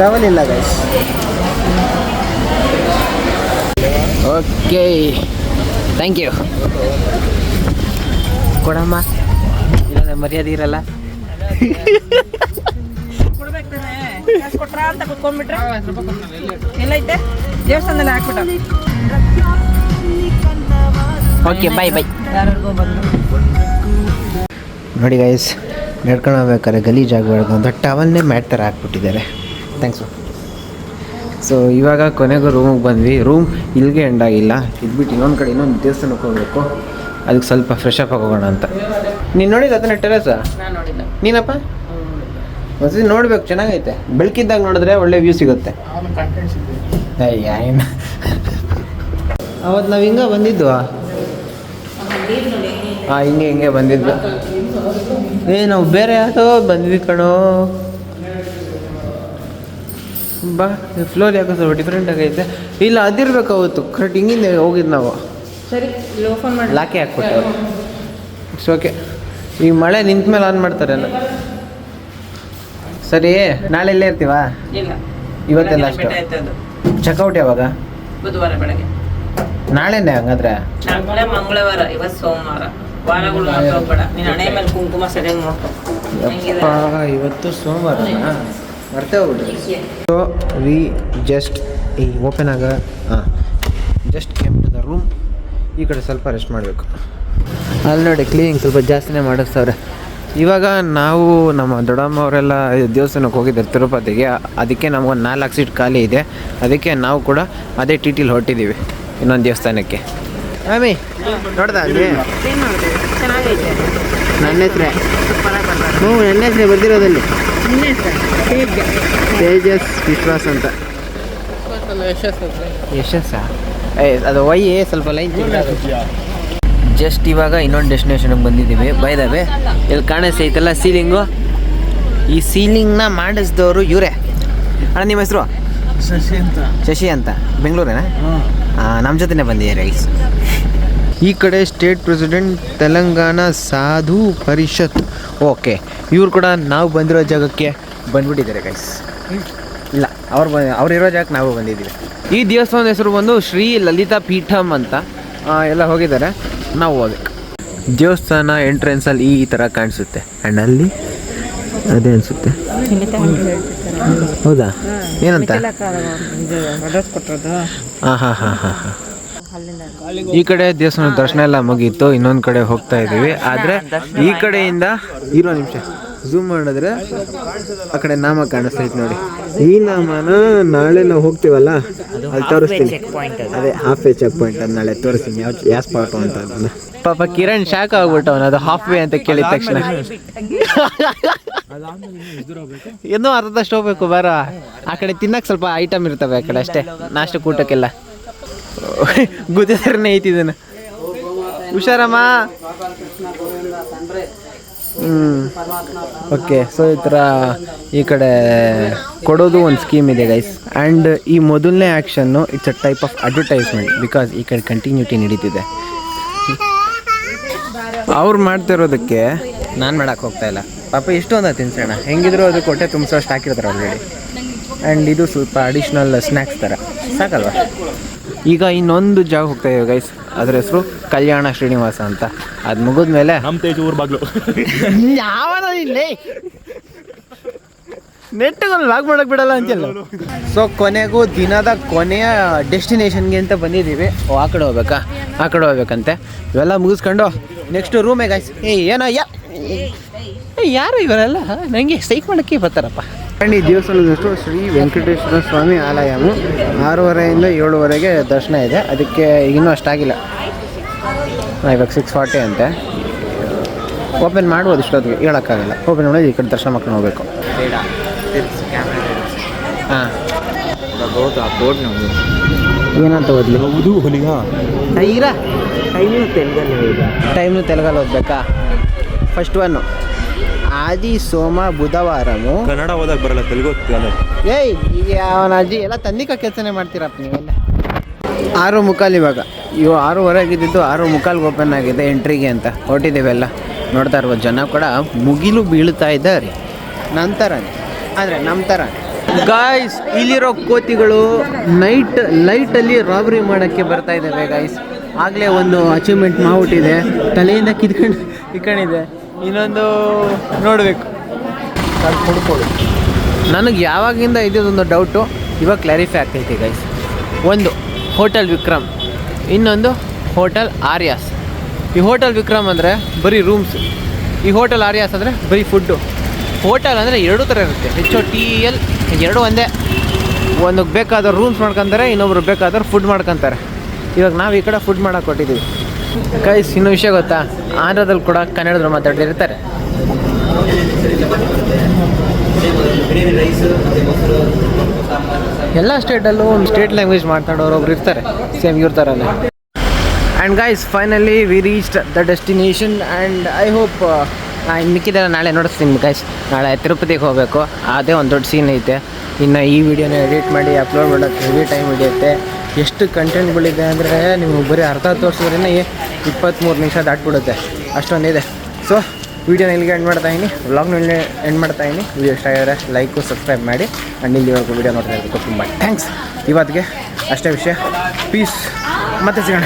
ಟವಲ್ ಇಲ್ಲ ಗೈಸ್ ಓಕೆ ಥ್ಯಾಂಕ್ ಯು ಕೊಡಮ್ಮ. ಇಲ್ಲ ಮರ್ಯಾದೆ ಇರಲ್ಲ. ಕೊಡ್ಬೇಕು ತಾನೇ ಕಾಸು ಕೊಟ್ರಾ ಅಂತ ಕುತ್ಕೊಂಡ್ಬಿಟ್ರೆ ಎಲ್ಲೈತೆ ದೇವಸ್ಥಾನದಲ್ಲಿ ಹಾಕ್ಬಿಟ್ಟ ಓಕೆ ಬಾಯ್ ಬಾಯ್ ನೋಡಿ ಗೈಸ್ ನಡ್ಕೊಂಡು ಹೋಗ್ಬೇಕಾದ್ರೆ ಗಲೀಜಾಗಬಾರ್ದು ಅಂತ ಟವಲ್ನೇ ಮ್ಯಾಟ್ ಥರ ಹಾಕ್ಬಿಟ್ಟಿದ್ದಾರೆ. ಥ್ಯಾಂಕ್ಸು ಸೊ ಇವಾಗ ಕೊನೆಗೂ ರೂಮಿಗೆ ಬಂದ್ವಿ. ರೂಮ್ ಇಲ್ಲಿಗೆ ಎಂಡ್ ಆಗಿಲ್ಲ. ಇದ್ಬಿಟ್ಟು ಇನ್ನೊಂದು ಕಡೆ ಇನ್ನೊಂದು ದೇವಸ್ಥಾನಕ್ಕೆ ಹೋಗಬೇಕು. ಅದಕ್ಕೆ ಸ್ವಲ್ಪ ಫ್ರೆಶ್ ಅಪ್ ಆಗೋಣ ಅಂತ. ನೀನು ನೋಡಿದ ಅದನ್ನ ಟೆರಸ? ನೀನಪ್ಪ? ಒಂದ್ಸತಿ ನೋಡ್ಬೇಕು ಚೆನ್ನಾಗೈತೆ. ಬೆಳಕಿದ್ದಾಗ ನೋಡಿದ್ರೆ ಒಳ್ಳೆ ವ್ಯೂ ಸಿಗುತ್ತೆ. ಅವತ್ತು ನಾವು ಹಿಂಗೆ ಬಂದಿದ್ದು ಹಾಂ ಹಿಂಗೆ ಹಿಂಗೆ ಬಂದಿದ್ದು ಏ ನಾವು ಬೇರೆ ಯಾವ್ದೋ ಬಂದ್ವಿ ಕಣೋ. ಬಾ ಫ್ಲೋರ್ ಯಾಕೋ ಸ್ವಲ್ಪ ಡಿಫ್ರೆಂಟ್ ಆಗೈತೆ. ಇಲ್ಲ ಅದಿರ್ಬೇಕು ಅವತ್ತು. ಕರೆಕ್ಟ್ ಹಿಂಗಿಂದ ಹೋಗಿದ್ದು ನಾವು. ಸರಿ ಲೋಫನ್ ಮಾಡಿ. ಲಾಕೆ ಹಾಕ್ಬಿಟ್ಟು ಇಟ್ಸ್ ಓಕೆ ಈಗ ಮಳೆ ನಿಂತ ಮೇಲೆ ಆನ್ ಮಾಡ್ತಾರೆ ಸರಿ ನಾಳೆ ಇಲ್ಲೇ ಇರ್ತೀವಾ? ಇಲ್ಲ. ಇವತ್ತೆಲ್ಲ ಅಷ್ಟು. ಬೆಟ್ಟ ಎತ್ತೋದು. ಚೆಕ್ಔಟ್ ಯಾವಾಗ? ಬುಧವಾರ ಬೆಳಗ್ಗೆ. ನಾಳೆನೇ ಹಂಗಾದ್ರೆ? ನಾಳೆ ಮಂಗಳವಾರ ಇವತ್ತು ಸೋಮವಾರ. ವಾರಗಳು ಮಾತ್ರ ಹೋಗ್ಬೇಡ. ನೀನ್ ಹಣೆ ಮೇಲೆ ಕುಂಕುಮ ಸರಿಯಾಗಿ ನೋಡ್ಕೊ ಇವತ್ತು ಸೋಮವಾರ ಮರ್ತೇ ಸೊ ವಿ ಜಸ್ಟ್ ಈ ಓಪನ್ ಆಗ ಹಾಂ just came to the room ಈ ಕಡೆ ಸ್ವಲ್ಪ ರೆಸ್ಟ್ ಮಾಡಬೇಕು. ಅಲ್ಲಿ ನೋಡಿ ಕ್ಲೀನಿಂಗ್ ಸ್ವಲ್ಪ ಜಾಸ್ತಿನೇ ಮಾಡಿಸ್ತಾವ್ರೆ. ಇವಾಗ ನಾವು ನಮ್ಮ ದೊಡ್ಡಮ್ಮ ಅವರೆಲ್ಲ ದೇವಸ್ಥಾನಕ್ಕೆ ಹೋಗಿದ್ದಾರೆ ತಿರುಪತಿಗೆ. ಅದಕ್ಕೆ ನಮಗೊಂದು ನಾಲ್ಕು ಸೀಟ್ ಖಾಲಿ ಇದೆ. ಅದಕ್ಕೆ ನಾವು ಕೂಡ ಅದೇ ಟಿ ಟಿಲಿ ಹೊರಟಿದ್ದೀವಿ ಇನ್ನೊಂದು ದೇವಸ್ಥಾನಕ್ಕೆ. ಆಮಿ ನೋಡ್ದೆ? ಚೆನ್ನಾಗೈತೆ. ನನ್ನ ಹೆಸ್ರೆ ಹ್ಞೂ ನನ್ನ ಹೆಸ್ರೆ ಬರ್ದಿರೋದಲ್ಲಿ? ತೇಜ. ತೇಜಸ್ ವಿಶ್ವಾಸ್ ಅಂತ. ಯಶಸ್ಸ? ಏ ಅದು ವೈ ಸ್ವಲ್ಪ ಲೈನ್ ಜಸ್ಟ್ ಇವಾಗ ಇನ್ನೊಂದು ಡೆಸ್ಟಿನೇಷನ್ಗೆ ಬಂದಿದ್ದೀವಿ. ಬೈದಾವೆ ಇಲ್ಲಿ ಕಾಣಿಸ್ತೈತಲ್ಲ ಸೀಲಿಂಗು ಈ ಸೀಲಿಂಗ್ನ ಮಾಡಿಸಿದವರು ಇವರೇ. ಅಣ್ಣ ನಿಮ್ಮ ಹೆಸರು? ಶಶಿ ಅಂತ. ಶಶಿ ಅಂತ. ಬೆಂಗಳೂರೇನಾ? ನಮ್ಮ ಜೊತೆನೇ ಬಂದಿದ್ದಾರೆ ಈ ಕಡೆ ಸ್ಟೇಟ್ ಪ್ರೆಸಿಡೆಂಟ್ ತೆಲಂಗಾಣ ಸಾಧು ಪರಿಷತ್. ಓಕೆ ಇವರು ಕೂಡ ನಾವು ಬಂದಿರೋ ಜಾಗಕ್ಕೆ ಬಂದ್ಬಿಟ್ಟಿದ್ದಾರೆ ಗೈಸ್ ಇಲ್ಲ ಅವ್ರು ಬಂದ ಅವ್ರು ಇರೋ ಜಾಗಕ್ಕೆ ನಾವು ಬಂದಿದ್ದೀವಿ. ಈ ದೇವಸ್ಥಾನದ ಹೆಸರು ಬಂದು ಶ್ರೀ ಲಲಿತಾ ಪೀಠಮ್ ಅಂತ ಆ, ಎಲ್ಲ ಹೋಗಿದ್ದಾರೆ. ನಾವು ಹೋಗ್ಬೇಕು. ದೇವಸ್ಥಾನ ಎಂಟ್ರೆನ್ಸಲ್ಲಿ ಈ ಥರ ಕಾಣಿಸುತ್ತೆ. ಆ್ಯಂಡ್ ಅಲ್ಲಿ ಅದೇ ಅನಿಸುತ್ತೆ. ಹೌದಾ? ಏನಂತ? ಹಾಂ ಹಾಂ ಹಾಂ ಹಾಂ ಹಾಂ ಈ ಕಡೆ ದೇವಸ್ಥಾನ ದರ್ಶನ ಎಲ್ಲ ಮುಗೀತು ಇನ್ನೊಂದು ಕಡೆ ಹೋಗ್ತಾ ಇದ್ದೀವಿ. ಆದರೆ ಈ ಕಡೆಯಿಂದ ಇರೋ ನಿಮಿಷ ಝೂಮ್ ಮಾಡಿದ್ರೆ ಆ ಕಡೆ ನಾಮ ಕಾಣಿಸ್ತೈತೆ ನೋಡಿ. ಈ ನಾಮನ ನಾಳೆ ನಾವು ಹೋಗ್ತೀವಲ್ಲ ಅಲ್ಲಿ ತೋರಿಸ್ತೀನಿ. ಅದೇ. ಹಾಫ್ ವೇ ಚೆಕ್ ಪಾಯಿಂಟ್ ಅದು ನಾಳೆ ತೋರಿಸ್ತೀನಿ ಯಾವ ಯಾವ ಸ್ಪಾಟು ಅಂತ ಅದನ್ನ ಪಾಪ ಕಿರಣ್ ಶಾಕ್ ಆಗ್ಬಿಟ್ಟವನು ಅದು ಹಾಫ್ ವೇ ಅಂತ ಕೇಳಿದ ತಕ್ಷಣ. ಇನ್ನೂ ಅರ್ಧದಷ್ಟು ಹೋಗ್ಬೇಕು ಬಾರ. ಆ ಕಡೆ ತಿನ್ನಕ್ಕೆ ಸ್ವಲ್ಪ ಐಟಮ್ ಇರ್ತವೆ ಆ ಕಡೆ ಅಷ್ಟೇ ನಾಷ್ಟ ಕೂಟಕ್ಕೆಲ್ಲ. ಗುದ್ದರನೇ ಇದನ್ನ ಹುಷಾರಮ್ಮ? ಹ್ಞೂ ಓಕೆ ಸೊ ಈ ಥರ ಈ ಕಡೆ ಕೊಡೋದು ಒಂದು ಸ್ಕೀಮ್ ಇದೆ ಗೈಸ್ ಆ್ಯಂಡ್ ಈ ಮೊದಲನೇ action it's a type of advertisement because ಈ ಕಡೆ ಕಂಟಿನ್ಯೂಟಿ ನಡೀತಿದೆ. ಅವ್ರು ಮಾಡ್ತಿರೋದಕ್ಕೆ ನಾನು ಮಾಡೋಕೆ ಹೋಗ್ತಾ ಇಲ್ಲ. ಪಾಪ ಇಷ್ಟೊಂದು ತಿನ್ಸೋಣ. ಹೆಂಗಿದ್ರು ಅದು ಕೊಟ್ಟೆ ತುಂಬಿಸೋಷ್ಟು ಹಾಕಿರ್ತಾರೆ ಆಲ್ರೆಡಿ ಆ್ಯಂಡ್ ಇದು ಸ್ವಲ್ಪ ಅಡಿಷ್ನಲ್ ಸ್ನ್ಯಾಕ್ಸ್ ಥರ ಸಾಕಲ್ವಾ? ಈಗ ಇನ್ನೊಂದು ಜಾಗ ಹೋಗ್ತಾ ಇದ್ದೀವಿ ಗೈಸ್ ಅದ್ರ ಹೆಸರು ಕಲ್ಯಾಣ ಶ್ರೀನಿವಾಸ ಅಂತ. ಅದು ಮುಗಿದ್ಮೇಲೆ ನಮ್ಮ ತೇಜ್ ಊರ್ ಬಾಗ್ಲು. ಯಾವ ನೆಟ್ಟಗೊಂದು ಲಾಗ್ ಮಾಡಕ್ ಬಿಡಲ್ಲ ಅಂತೆಲ್ಲ ಸೊ ಕೊನೆಗೂ ದಿನದ ಕೊನೆಯ ಡೆಸ್ಟಿನೇಷನ್ಗೆ ಅಂತ ಬಂದಿದ್ದೀವಿ. ಓ ಆ ಕಡೆ ಹೋಗ್ಬೇಕಾ? ಆ ಕಡೆ ಹೋಗ್ಬೇಕಂತೆ. ಇವೆಲ್ಲ ಮುಗಿಸ್ಕೊಂಡು ನೆಕ್ಸ್ಟ್ ರೂಮೇ ಗೈಸ್ ಏ ಏನೋ ಯಾ ಏ, ಯಾರು ಇವರೆಲ್ಲ? ನನಗೆ ಸೈಕ್ ಮಾಡೋಕ್ಕೆ ಬರ್ತಾರಪ್ಪ. ಈ ದೇವಸ್ಥಾನದ ಹೆಸರು ಶ್ರೀ ವೆಂಕಟೇಶ್ವರ ಸ್ವಾಮಿ ಆಲಯಮು ಆರೂವರೆಯಿಂದ ಏಳುವರೆಗೆ ದರ್ಶನ ಇದೆ. ಅದಕ್ಕೆ ಇನ್ನೂ ಅಷ್ಟಾಗಿಲ್ಲ. ಇವಾಗ ಸಿಕ್ಸ್ ಫಾರ್ಟಿ ಅಂತೆ. ಓಪನ್ ಮಾಡ್ಬೋದು ಇಷ್ಟೊತ್ತಿಗೆ ಹೇಳೋಕ್ಕಾಗಲ್ಲ. ಓಪನ್ ಮಾಡಿ ಈ ಕಡೆ ದರ್ಶನ ಮಾಡ್ಕೊಂಡು ಹೋಗ್ಬೇಕು. ಹಾಂ. ಏನಂತ ಓದ್ಲಿ ಹೌದು ಹುಲಿಗ ಟೈಮ್ನು ತೆಲುಗಲ್ಲಿ ಓದ್ಬೇಕಾ? ಫಸ್ಟ್ ಒನ್ನು ಆದಿ ಸೋಮ ಬುಧವಾರನು ಕನ್ನಡ ಓದಕ್ಕೆ ಬರಲ್ಲ ತೆಲುಗು ಏಯ್ ಈಗ ಅವನ ಅಜ್ಜಿ ಎಲ್ಲ ತಂದಿಕ ಕೆಲಸನೇ ಮಾಡ್ತೀರಪ್ಪ ನೀವೆಲ್ಲ ಆರು ಮುಕ್ಕಾಲು ಇವಾಗ. ಇವು ಆರೂವರೆಗಿದ್ದು ಆರು ಮುಕ್ಕಾಲ್ಗೆ ಓಪನ್ ಆಗಿದೆ ಎಂಟ್ರಿಗೆ ಅಂತ. ಹೊರಟಿದ್ದೀವೆಲ್ಲ ನೋಡ್ತಾ ಇರ್ಬೋದು ಜನ ಕೂಡ ಮುಗಿಲು ಬೀಳ್ತಾ ಇದ್ದಾರೆ. ನಂತರ ಆದರೆ ನಮ್ಮ ಥರ ಗಾಯ್ಸ್ ಇಲ್ಲಿರೋ ಕೋತಿಗಳು ನೈಟ್ ಲೈಟಲ್ಲಿ ರಾಬರಿ ಮಾಡೋಕ್ಕೆ ಬರ್ತಾ ಇದ್ದಾವೆ ಗಾಯ್ಸ್ ಆಗಲೇ ಒಂದು ಅಚೀವ್ಮೆಂಟ್ ಮಾಡ್ಬಿಟ್ಟಿದೆ ತಲೆಯಿಂದ ಕಿತ್ಕೊಂಡು ಇಟ್ಕೊಂಡಿದೆ ಇನ್ನೊಂದು ನೋಡಬೇಕು. ನನಗೆ ಯಾವಾಗಿಂದ ಇದೊಂದು ಡೌಟು ಇವಾಗ ಕ್ಲಾರಿಫೈ ಆಗ್ತೈತಿ ಗೈಸ್ ಒಂದು ಹೋಟೆಲ್ ವಿಕ್ರಮ್. ಇನ್ನೊಂದು ಹೋಟೆಲ್ ಆರ್ಯಾಸ್. ಈ ಹೋಟೆಲ್ ವಿಕ್ರಮ್ ಅಂದರೆ ಬರೀ ರೂಮ್ಸ್ ಈ ಹೋಟೆಲ್ ಆರ್ಯಾಸ್ ಅಂದರೆ ಬರೀ ಫುಡ್ಡು ಹೋಟೆಲ್ ಅಂದರೆ ಎರಡೂ ಥರ ಇರುತ್ತೆ. ಹೆಚ್ಚು ಟಿ ಎಲ್ ಎರಡು ಒಂದೇ. ಒಂದು ಬೇಕಾದವ್ರು ರೂಮ್ಸ್ ಮಾಡ್ಕೊತಾರೆ ಇನ್ನೊಬ್ರು ಬೇಕಾದವ್ರು ಫುಡ್ ಮಾಡ್ಕೊತಾರೆ. ಇವಾಗ ನಾವು ಈ ಕಡೆ ಫುಡ್ ಮಾಡೋಕೆ ಕೊಟ್ಟಿದ್ದೀವಿ. ಗೈಸ್ ಇನ್ನೂ ವಿಷಯ ಗೊತ್ತಾ? ಆಂಧ್ರದಲ್ಲಿ ಕೂಡ ಕನ್ನಡದಲ್ಲಿ ಮಾತಾಡ್ತಿರ್ತಾರೆ. ಎಲ್ಲ ಸ್ಟೇಟಲ್ಲೂ ಒಂದು ಸ್ಟೇಟ್ ಲ್ಯಾಂಗ್ವೇಜ್ ಮಾತಾಡೋರು ಒಬ್ರು ಇರ್ತಾರೆ, ಸೇಮ್ ಇವ್ರ ಥರನೇ and guys finally we reach the destination and I hope ಮಿಕ್ಕಿದೆಲ್ಲ ನಾಳೆ ನೋಡಿಸ್ತೀನಿ ಗೈಸ್ ನಾಳೆ ತಿರುಪತಿಗೆ ಹೋಗಬೇಕು. ಅದೇ ಒಂದು ದೊಡ್ಡ ಸೀನ್ ಐತೆ. ಇನ್ನು ಈ ವಿಡಿಯೋನ ಎಡಿಟ್ ಮಾಡಿ ಅಪ್ಲೋಡ್ ಮಾಡೋಕ್ಕೆ ಹೆವಿ ಟೈಮ್ ಹಿಡಿಯುತ್ತೆ. ಎಷ್ಟು ಕಂಟೆಂಟ್ಗಳಿದೆ ಅಂದರೆ ನೀವು ಬರೀ ಅರ್ಧ ತೋರಿಸಿದ್ರೇ ಇಪ್ಪತ್ತ್ಮೂರು ನಿಮಿಷ ದಾಟ್ಬಿಡುತ್ತೆ. ಅಷ್ಟೊಂದಿದೆ. ಸೊ ವೀಡಿಯೋನ ಇಲ್ಲಿಗೆ ಎಂಡ್ ಮಾಡ್ತಾ ಇದ್ದೀನಿ ವ್ಲಾಗ್ನ ಇಲ್ಲಿ ಎಂಡ್ ಮಾಡ್ತಾ ಇದ್ದೀನಿ ವೀಡಿಯೋ ಇಷ್ಟ ಆಗಿದ್ರೆ ಲೈಕು ಸಬ್ಸ್ಕ್ರೈಬ್ ಮಾಡಿ. ಆ್ಯಂಡ್ ಇಲ್ಲಿವರೆಗೂ ವೀಡಿಯೋ ನೋಡ್ತಾ ಇರೋದಕ್ಕೂ ತುಂಬ ಥ್ಯಾಂಕ್ಸ್ ಇವತ್ತಿಗೆ ಅಷ್ಟೇ ವಿಷಯ. ಪೀಸ್ ಮತ್ತೆ ಸಿಗೋಣ.